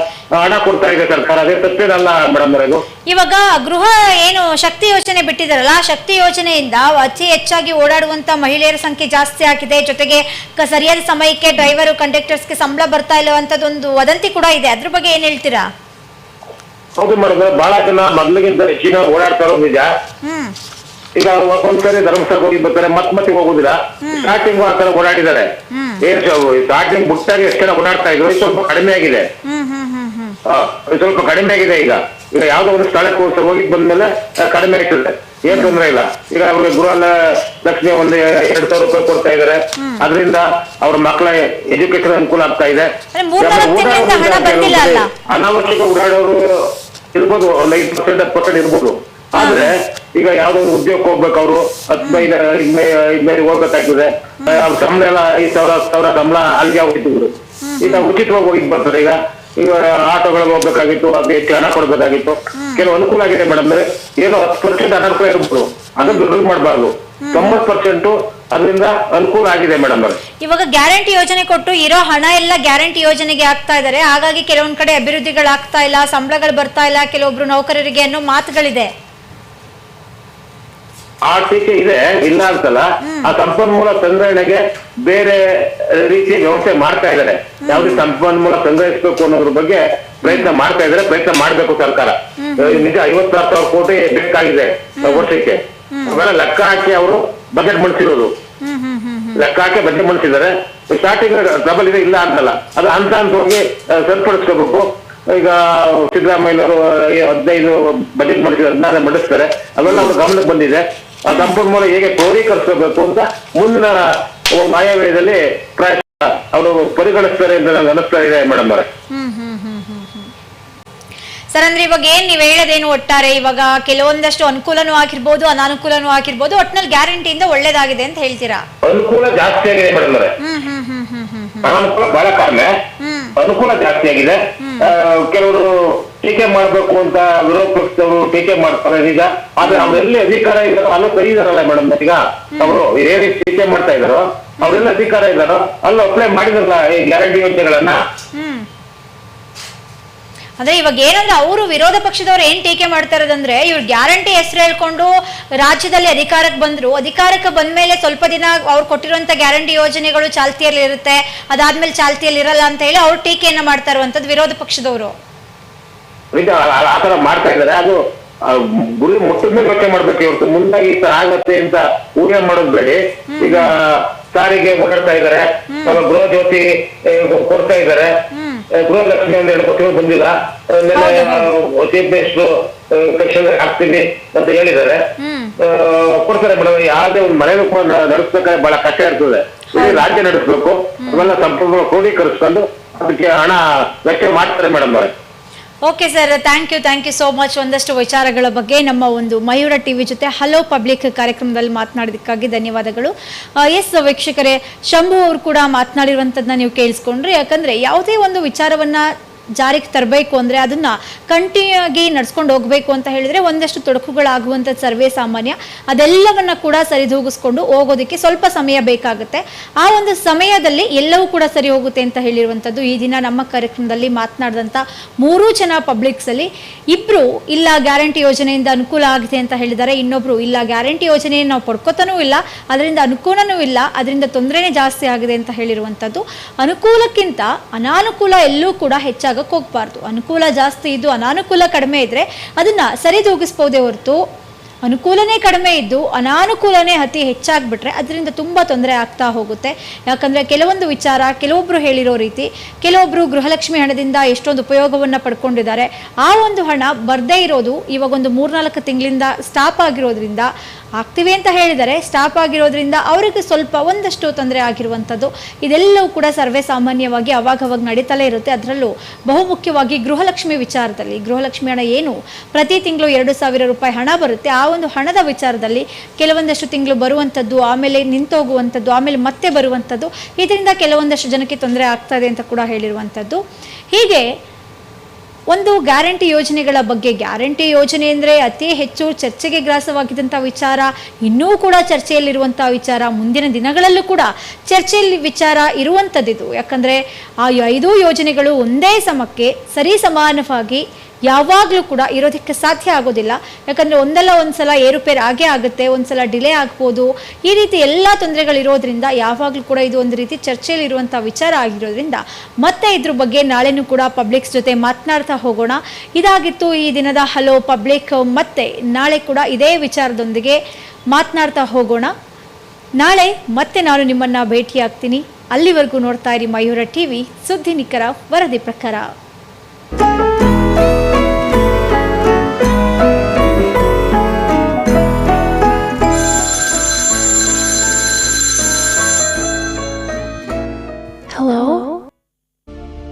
ಹಣ ಕೊಡ್ತಾ ಇದೆ ಸರ್ಕಾರ. ಅದೇ ತಪ್ಪೇನಲ್ಲ ಮೇಡಮ್ ಅವರೇ ಇವಾಗ ಗೃಹ ಏನು ಶಕ್ತಿ ಯೋಜನೆ ಬಿಟ್ಟಿದಾರಲ್ಲ ಶಕ್ತಿ ಯೋಜನೆಯಿಂದ ಅತಿ ಹೆಚ್ಚಾಗಿ ಓಡಾಡುವಂತ ಮಹಿಳೆಯರ ಸಂಖ್ಯೆ ಜಾಸ್ತಿ ಆಗಿದೆ. ಜೊತೆಗೆ ಸರಿಯಾದ ಸಮಯಕ್ಕೆ ಡ್ರೈವರು ಕಂಡಕ್ಟರ್ಸ್ಗೆ ಸಂಬಳ ಬರ್ತಾ ಇಲ್ಲವಂತದೊಂದು ವದಂತಿ ಕೂಡ ಇದೆ. ಅದ್ರ ಬಗ್ಗೆ ಏನ್ ಹೇಳ್ತೀರಾ? ಹೌದು ಮೇಡಮ್ ಬಹಳ ಜನ ಮೊದ್ಲಿಗಿಂತ ಹೆಚ್ಚಿನ ಓಡಾಡ್ತಾರೋ ನಿಜ. ಈಗ ಒಂದ್ಸರಿ ಧರ್ಮಸ್ಥಳಕ್ಕೆ ಹೋಗಿ ಬರ್ತಾರೆ ಮತ್ ಮತ್ತೆ ಹೋಗುದಿಲ್ಲ. ಸ್ಟಾರ್ಟಿಂಗ್ ಆ ತರ ಓಡಾಡಿದ್ದಾರೆ. ಏನ್ ಸ್ಟಾರ್ಟಿಂಗ್ ಬುಟ್ಟಾಗಿ ಎಷ್ಟು ಜನ ಓಡಾಡ್ತಾ ಇದ್ರು? ಸ್ವಲ್ಪ ಕಡಿಮೆ ಆಗಿದೆ. ಸ್ವಲ್ಪ ಕಡಿಮೆ ಆಗಿದೆ ಈಗ. ಈಗ ಯಾವ್ದೋ ಒಂದು ಸ್ಥಳಕ್ಕೆ ಹೋಗಿ ಹೋಗಿ ಬಂದ್ಮೇಲೆ ಕಡಿಮೆ ಆಗ್ತದೆ ಏನ್ ತೊಂದ್ರೆ ಇಲ್ಲ. ಈಗ ಅವ್ರಿಗೆ ಗೃಹ ಲಕ್ಷ್ಮಿ ಒಂದು ಎರಡ್ ಸಾವಿರ ರೂಪಾಯಿ ಕೊಡ್ತಾ ಇದಾರೆ. ಅದರಿಂದ ಅವ್ರ ಮಕ್ಕಳ ಎಜುಕೇಶನ್ ಅನುಕೂಲ ಆಗ್ತಾ ಇದೆ? ಅನಾವಶ್ಯಕ ಓಡಾಡೋರು ಇರ್ಬೋದು ಒಂದು ಐದು ಪರ್ಸೆಂಟ್ ಹತ್ತು ಪರ್ಸೆಂಟ್ ಇರ್ಬೋದು. ಆದ್ರೆ ಈಗ ಯಾವ್ದೋ ಉದ್ಯೋಗಕ್ಕೆ ಹೋಗ್ಬೇಕು ಅವರು ಹದಿನೈದು ಐದ್ನೈದು ಹೋಗ್ಬೇಕಾಗ್ತದೆ. ಅವ್ರ ಸಂಬಳ ಎಲ್ಲ ಐದ್ ಸಾವಿರ ಹತ್ತು ಸಾವಿರ ಸಂಬಳ ಅಲ್ಲಿಗೆ ಹೋಗಿದ್ರು ಈಗ ಉಚಿತವಾಗಿ ಹೋಗಿ ಬರ್ತದೆ ಈಗ ಈಗ ಆಟೋಗಳಿಗೆ ಹೋಗ್ಬೇಕಾಗಿತ್ತು ಅದಕ್ಕೆ ಹೆಚ್ಚು ಹಣ ಕೊಡ್ಬೇಕಾಗಿತ್ತು. ಕೆಲವು ಅನುಕೂಲ ಆಗಿದೆ ಮೇಡಮ್ ಏನೋ ಹತ್ತು ಪರ್ಸೆಂಟ್ ಅನನುಕೂಲ ಇರ್ಬೋದು. ಅದನ್ನ ದುಡ್ಡು ಮಾಡಬಾರ್ದು. ತೊಂಬತ್ ಪರ್ಸೆಂಟ್ ಅದರಿಂದ ಅನುಕೂಲ ಆಗಿದೆ ಮೇಡಮ್ ಇವಾಗ ಗ್ಯಾರಂಟಿ ಯೋಜನೆ ಕೊಟ್ಟು ಇರೋ ಹಣ ಎಲ್ಲ ಗ್ಯಾರಂಟಿ ಯೋಜನೆಗೆ ಆಗ್ತಾ ಇದಾರೆ ಹಾಗಾಗಿ ಕೆಲವೊಂದ್ ಕಡೆ ಅಭಿವೃದ್ಧಿಗಳಾಗ್ತಾ ಇಲ್ಲ ಸಂಬಳಗಳು ಬರ್ತಾ ಇಲ್ಲ ಕೆಲವೊಬ್ರು ನೌಕರರಿಗೆ ಅನ್ನೋ ಮಾತುಗಳಿದೆ. ಆ ಟೀಕೆ ಇದೆ ಇಲ್ಲ ಅಂತಲ್ಲ ಆ ಸಂಪನ್ಮೂಲ ಸಂಗ್ರಹಣೆಗೆ ಬೇರೆ ರೀತಿಯ ವ್ಯವಸ್ಥೆ ಮಾಡ್ತಾ ಇದ್ದಾರೆ. ಯಾವ್ದು ಸಂಪನ್ಮೂಲ ಸಂಗ್ರಹಿಸಬೇಕು ಅನ್ನೋದ್ರ ಬಗ್ಗೆ ಪ್ರಯತ್ನ ಮಾಡ್ತಾ ಇದ್ದಾರೆ ಪ್ರಯತ್ನ ಮಾಡ್ಬೇಕು ಸರ್ಕಾರ. ನಿಜ ಐವತ್ತಾರು ಸಾವಿರ ಕೋಟಿ ಬೇಕಾಗಿದೆ ವರ್ಷಕ್ಕೆ. ಅವೆಲ್ಲ ಲೆಕ್ಕ ಹಾಕಿ ಅವರು ಬಜೆಟ್ ಮಂಡಿಸಿರೋದು. ಲೆಕ್ಕ ಹಾಕಿ ಬಜೆಟ್ ಮಂಡಿಸಿದ್ದಾರೆ. ಸ್ಟಾರ್ಟಿಂಗ್ ಡಬಲ್ ಇದೆ ಇಲ್ಲ ಅಂತಲ್ಲ. ಅದು ಹಂತ ಹಂತವಾಗಿ ಹೋಗಿ ಸರಿಪಡಿಸ್ಕೋಬೇಕು. ಈಗ ಸಿದ್ದರಾಮಯ್ಯ ಹದಿನೈದು ಬಜೆಟ್ ಮಾಡಿಸಿದ್ರೆ ಹದಿನಾರು ಮಂಡಿಸ್ತಾರೆ. ಅವೆಲ್ಲ ಅವ್ರ ಗಮನಕ್ಕೆ ಬಂದಿದೆ. ಸಂಪನ್ಮೂಲ ಹೇಗೆ ಕ್ರೋಢೀಕರಿಸಬೇಕು ಅಂತ ಮುಂದಿನ ನ್ಯಾಯಾಲಯದಲ್ಲಿ ಆಯವ್ಯಯದಲ್ಲಿ ಪ್ರಯತ್ನ ಅವರು ಪರಿಗಣಿಸ್ತಾರೆ ಅಂತ ನನಗೆ ಅನಿಸ್ತಾ ಇದೆ ಮೇಡಮ್ ಅವರೇ. ಸರ್ ಅಂದ್ರೆ ಇವಾಗ ಏನ್ ನೀವ್ ಹೇಳೋದೇನು ಒಟ್ಟಾರೆ? ಇವಾಗ ಕೆಲವೊಂದಷ್ಟು ಅನುಕೂಲನೂ ಆಗಿರ್ಬೋದು ಅನಾನುಕೂಲನೂ ಆಗಿರ್ಬೋದು ಒಟ್ನಲ್ಲಿ ಗ್ಯಾರಂಟಿಯಿಂದ ಒಳ್ಳೇದಾಗಿದೆ ಅಂತ ಹೇಳ್ತೀರಾ? ಅನುಕೂಲ ಜಾಸ್ತಿ ಆಗಿದೆ ಮೇಡಮ್ ಅವರೇ. ಅನಾನುಕೂಲ ಬಹಳ ಕಡಿಮೆ. ಅನುಕೂಲ ಜಾಸ್ತಿ ಆಗಿದೆ. ಕೆಲವರು ಟೀಕೆ ಮಾಡ್ಬೇಕು ಅಂತ ವಿರೋಧ ಪಕ್ಷದವರು ಟೀಕೆ ಮಾಡ್ತಾರೆ ಈಗ. ಆದ್ರೆ ಅವರೆಲ್ಲಿ ಅಧಿಕಾರ ಇದ್ದಾರೋ ಅಲ್ಲೂ ಕರೀದಾರಲ್ಲ ಮೇಡಮ್ ಈಗ. ಅವರು ಏನ್ ಟೀಕೆ ಮಾಡ್ತಾ ಇದಾರೋ. ಅವರೆಲ್ಲ ಅಧಿಕಾರ ಇದ್ದಾರೋ ಅಲ್ಲೂ ಅಪ್ಲೈ ಮಾಡಿದಾರಲ್ಲ ಈ ಗ್ಯಾರಂಟಿ ಯೋಜನೆಗಳನ್ನ? ಅಂದ್ರೆ ಇವಾಗ ಏನಂದ್ರೆ ಅವರು ವಿರೋಧ ಪಕ್ಷದವ್ರು ಏನ್ ಟೀಕೆ ಮಾಡ್ತಾ ಇರೋದಂದ್ರೆ ಇವ್ರು ಗ್ಯಾರಂಟಿ ಹೆಸರು ಹೇಳ್ಕೊಂಡು ರಾಜ್ಯದಲ್ಲಿ ಅಧಿಕಾರಕ್ಕೆ ಬಂದ್ರು. ಅಧಿಕಾರಕ್ಕೆ ಬಂದ ಮೇಲೆ ಸ್ವಲ್ಪ ದಿನ ಅವ್ರು ಕೊಟ್ಟಿರುವಂತ ಗ್ಯಾರಂಟಿ ಯೋಜನೆಗಳು ಚಾಲ್ತಿಯಲ್ಲಿ ಇರುತ್ತೆ ಅದಾದ್ಮೇಲೆ ಚಾಲ್ತಿಯಲ್ಲಿ ಇರಲ್ಲ ಅಂತ ಹೇಳಿ ಅವ್ರು ಟೀಕೆಯನ್ನ ಮಾಡ್ತಾ ಇರುವಂತದ್ದು ವಿರೋಧ ಪಕ್ಷದವರು. ಆ- ತರ ಮಾಡ್ತಾ ಇದ್ದಾರೆ. ಅದು ಗುರಿ ಮುಟ್ಟಿದ ಮೇಲೆ ಯೋಚನೆ ಮಾಡ್ಬೇಕು ಇವತ್ತು ಮುಂದಾಗಿ ಈ ತರ ಆಗತ್ತೆ ಅಂತ ಊಹೆ ಮಾಡೋದ್ ಬೇಡಿ. ಈಗ ಸಾರಿಗೆ ಓಡಾಡ್ತಾ ಇದಾರೆ ಗೃಹ ಜ್ಯೋತಿ ಕೊಡ್ತಾ ಇದಾರೆ ಗೃಹ ಲಕ್ಷ್ಮಿ ಅಂತ ಹೇಳಿ ಬಂದಿಲ್ಲ. ಚೀಫ್ ಮಿನಿಸ್ಟರ್ ಸೆಕ್ಷನ್ ಹಾಕ್ತೀವಿ ಅಂತ ಹೇಳಿದ್ದಾರೆ. ಆ, ಕೊಡ್ತಾರೆ ಮೇಡಮ್. ಯಾವ್ದೇ ಒಂದು ಮನೆ ಕೂಡ ನಡೆಸ್ಬೇಕಾದ್ರೆ ಬಹಳ ಕಷ್ಟ ಇರ್ತದೆ. ರಾಜ್ಯ ನಡೆಸ್ಬೇಕು. ಅವೆಲ್ಲ ಸಂಪೂರ್ಣ ಕ್ರೋಢೀಕರಿಸ್ಕೊಂಡು ಅದಕ್ಕೆ ಹಣ ವೆಚ್ಚ ಮಾಡ್ತಾರೆ ಮೇಡಮ್ ಅವರೇ. Okay sir thank you thank you so much ಒಂದಷ್ಟು ವಿಚಾರಗಳ ಬಗ್ಗೆ ನಮ್ಮ ಒಂದು ಮಯೂರ ಟಿವಿ ಜೊತೆ ಹಲೋ ಪಬ್ಲಿಕ್ ಕಾರ್ಯಕ್ರಮದಲ್ಲಿ ಮಾತನಾಡೋದಕ್ಕಾಗಿ ಧನ್ಯವಾದಗಳು. ಎಸ್ ವೀಕ್ಷಕರೇ, ಶಂಭು ಅವರು ಕೂಡ ಮಾತನಾಡಿರುವಂಥದ್ದನ್ನ ನೀವು ಕೇಳಿಸ್ಕೊಂಡ್ರಿ, ಯಾಕಂದರೆ ಯಾವುದೇ ಒಂದು ವಿಚಾರವನ್ನ ಜಾರಿಗೆ ತರಬೇಕು ಅಂದರೆ ಅದನ್ನ ಕಂಟಿನ್ಯೂ ಆಗಿ ನಡ್ಸ್ಕೊಂಡು ಹೋಗ್ಬೇಕು ಅಂತ ಹೇಳಿದ್ರೆ ಒಂದಷ್ಟು ತೊಡಕುಗಳಾಗುವಂಥದ್ದು ಸರ್ವೇ ಸಾಮಾನ್ಯ. ಅದೆಲ್ಲವನ್ನ ಕೂಡ ಸರಿದೂಗಿಸ್ಕೊಂಡು ಹೋಗೋದಕ್ಕೆ ಸ್ವಲ್ಪ ಸಮಯ ಬೇಕಾಗುತ್ತೆ. ಆ ಒಂದು ಸಮಯದಲ್ಲಿ ಎಲ್ಲವೂ ಕೂಡ ಸರಿ ಹೋಗುತ್ತೆ ಅಂತ ಹೇಳಿರುವಂಥದ್ದು ಈ ದಿನ ನಮ್ಮ ಕಾರ್ಯಕ್ರಮದಲ್ಲಿ ಮಾತನಾಡಿದಂಥ ಮೂರೂ ಜನ ಪಬ್ಲಿಕ್ಸಲ್ಲಿ ಇಬ್ಬರು ಇಲ್ಲ ಗ್ಯಾರಂಟಿ ಯೋಜನೆಯಿಂದ ಅನುಕೂಲ ಆಗಿದೆ ಅಂತ ಹೇಳಿದ್ದಾರೆ ಇನ್ನೊಬ್ಬರು ಇಲ್ಲ ಗ್ಯಾರಂಟಿ ಯೋಜನೆಯನ್ನು ನಾವು ಪಡ್ಕೋತಾನೂ ಇಲ್ಲ, ಅದರಿಂದ ಅನುಕೂಲನೂ ಇಲ್ಲ, ಅದರಿಂದ ತೊಂದರೆನೇ ಜಾಸ್ತಿ ಆಗಿದೆ ಅಂತ ಹೇಳಿರುವಂಥದ್ದು ಅನುಕೂಲಕ್ಕಿಂತ ಅನಾನುಕೂಲ ಎಲ್ಲೂ ಕೂಡ ಹೆಚ್ಚಾಗಕ್ಕೆ ಹೋಗ್ಬಾರ್ದು. ಅನುಕೂಲ ಜಾಸ್ತಿ ಇದ್ದು ಅನಾನುಕೂಲ ಕಡಿಮೆ ಇದ್ರೆ ಅದನ್ನ ಸರಿದೂಗಿಸ್ಬೋದೇ ಹೊರತು ಅನುಕೂಲನೇ ಕಡಿಮೆ ಇದ್ದು ಅನಾನುಕೂಲನೇ ಅತಿ ಹೆಚ್ಚಾಗ್ಬಿಟ್ರೆ ಅದರಿಂದ ತುಂಬ ತೊಂದರೆ ಆಗ್ತಾ ಹೋಗುತ್ತೆ. ಯಾಕಂದರೆ ಕೆಲವೊಂದು ವಿಚಾರ ಕೆಲವೊಬ್ಬರು ಹೇಳಿರೋ ರೀತಿ ಕೆಲವೊಬ್ಬರು ಗೃಹಲಕ್ಷ್ಮಿ ಹಣದಿಂದ ಎಷ್ಟೊಂದು ಉಪಯೋಗವನ್ನು ಪಡ್ಕೊಂಡಿದ್ದಾರೆ. ಆ ಒಂದು ಹಣ ಬರದೇ ಇರೋದು ಇವಾಗ ಒಂದು ಮೂರ್ನಾಲ್ಕು ತಿಂಗಳಿಂದ ಸ್ಟಾಪ್ ಆಗಿರೋದ್ರಿಂದ ಆಗ್ತೀವಿ ಅಂತ ಹೇಳಿದರೆ ಸ್ಟಾಪ್ ಆಗಿರೋದ್ರಿಂದ ಅವರಿಗೆ ಸ್ವಲ್ಪ ಒಂದಷ್ಟು ತೊಂದರೆ ಆಗಿರುವಂಥದ್ದು. ಇದೆಲ್ಲವೂ ಕೂಡ ಸರ್ವೇ ಸಾಮಾನ್ಯವಾಗಿ ಅವಾಗವಾಗ ನಡೀತಲೇ ಇರುತ್ತೆ. ಅದರಲ್ಲೂ ಬಹುಮುಖ್ಯವಾಗಿ ಗೃಹಲಕ್ಷ್ಮಿ ವಿಚಾರದಲ್ಲಿ ಗೃಹಲಕ್ಷ್ಮಿ ಹಣ ಏನು? ಪ್ರತಿ ತಿಂಗಳು ಎರಡು ಸಾವಿರ ರೂಪಾಯಿ ಹಣ ಬರುತ್ತೆ. ಆ ಒಂದು ಹಣದ ವಿಚಾರದಲ್ಲಿ ಕೆಲವೊಂದಷ್ಟು ತಿಂಗಳು ಬರುವಂಥದ್ದು ಆಮೇಲೆ ನಿಂತೋಗುವಂಥದ್ದು ಆಮೇಲೆ ಮತ್ತೆ ಬರುವಂಥದ್ದು ಇದರಿಂದ ಕೆಲವೊಂದಷ್ಟು ಜನಕ್ಕೆ ತೊಂದರೆ ಆಗ್ತಾ ಇದೆ ಅಂತ ಕೂಡ ಹೇಳಿರುವಂಥದ್ದು ಹೀಗೆ ಒಂದು ಗ್ಯಾರಂಟಿ ಯೋಜನೆಗಳ ಬಗ್ಗೆ, ಗ್ಯಾರಂಟಿ ಯೋಜನೆ ಅಂದರೆ ಅತಿ ಹೆಚ್ಚು ಚರ್ಚೆಗೆ ಗ್ರಾಸವಾಗಿದ್ದಂಥ ವಿಚಾರ, ಇನ್ನೂ ಕೂಡ ಚರ್ಚೆಯಲ್ಲಿರುವಂಥ ವಿಚಾರ, ಮುಂದಿನ ದಿನಗಳಲ್ಲೂ ಕೂಡ ಚರ್ಚೆಯಲ್ಲಿ ವಿಚಾರ ಇರುವಂಥದ್ದಿದು. ಯಾಕಂದರೆ ಆ ಐದು ಯೋಜನೆಗಳು ಒಂದೇ ಸಮಕ್ಕೆ ಸರಿ ಸಮಾನವಾಗಿ ಯಾವಾಗಲೂ ಕೂಡ ಇರೋದಕ್ಕೆ ಸಾಧ್ಯ ಆಗೋದಿಲ್ಲ. ಯಾಕಂದರೆ ಒಂದಲ್ಲ ಒಂದ್ಸಲ ಏರುಪೇರು ಆಗೇ ಆಗುತ್ತೆ, ಒಂದ್ಸಲ ಡಿಲೇ ಆಗ್ಬೋದು. ಈ ರೀತಿ ಎಲ್ಲ ತೊಂದರೆಗಳಿರೋದ್ರಿಂದ ಯಾವಾಗಲೂ ಕೂಡ ಇದು ಒಂದು ರೀತಿ ಚರ್ಚೆಯಲ್ಲಿ ಇರುವಂಥ ವಿಚಾರ ಆಗಿರೋದ್ರಿಂದ ಮತ್ತೆ ಇದ್ರ ಬಗ್ಗೆ ನಾಳೆನೂ ಕೂಡ ಪಬ್ಲಿಕ್ಸ್ ಜೊತೆ ಮಾತನಾಡ್ತಾ ಹೋಗೋಣ. ಇದಾಗಿತ್ತು ಈ ದಿನದ ಹಲೋ ಪಬ್ಲಿಕ್, ಮತ್ತೆ ನಾಳೆ ಕೂಡ ಇದೇ ವಿಚಾರದೊಂದಿಗೆ ಮಾತನಾಡ್ತಾ ಹೋಗೋಣ. ನಾಳೆ ಮತ್ತೆ ನಾನು ನಿಮ್ಮನ್ನು ಭೇಟಿಯಾಗ್ತೀನಿ. ಅಲ್ಲಿವರೆಗೂ ನೋಡ್ತಾ ಇರಿ ಮಯೂರ ಟಿ ವಿ ಸುದ್ದಿ ನಿಖರ ವರದಿ ಪ್ರಕಾರ.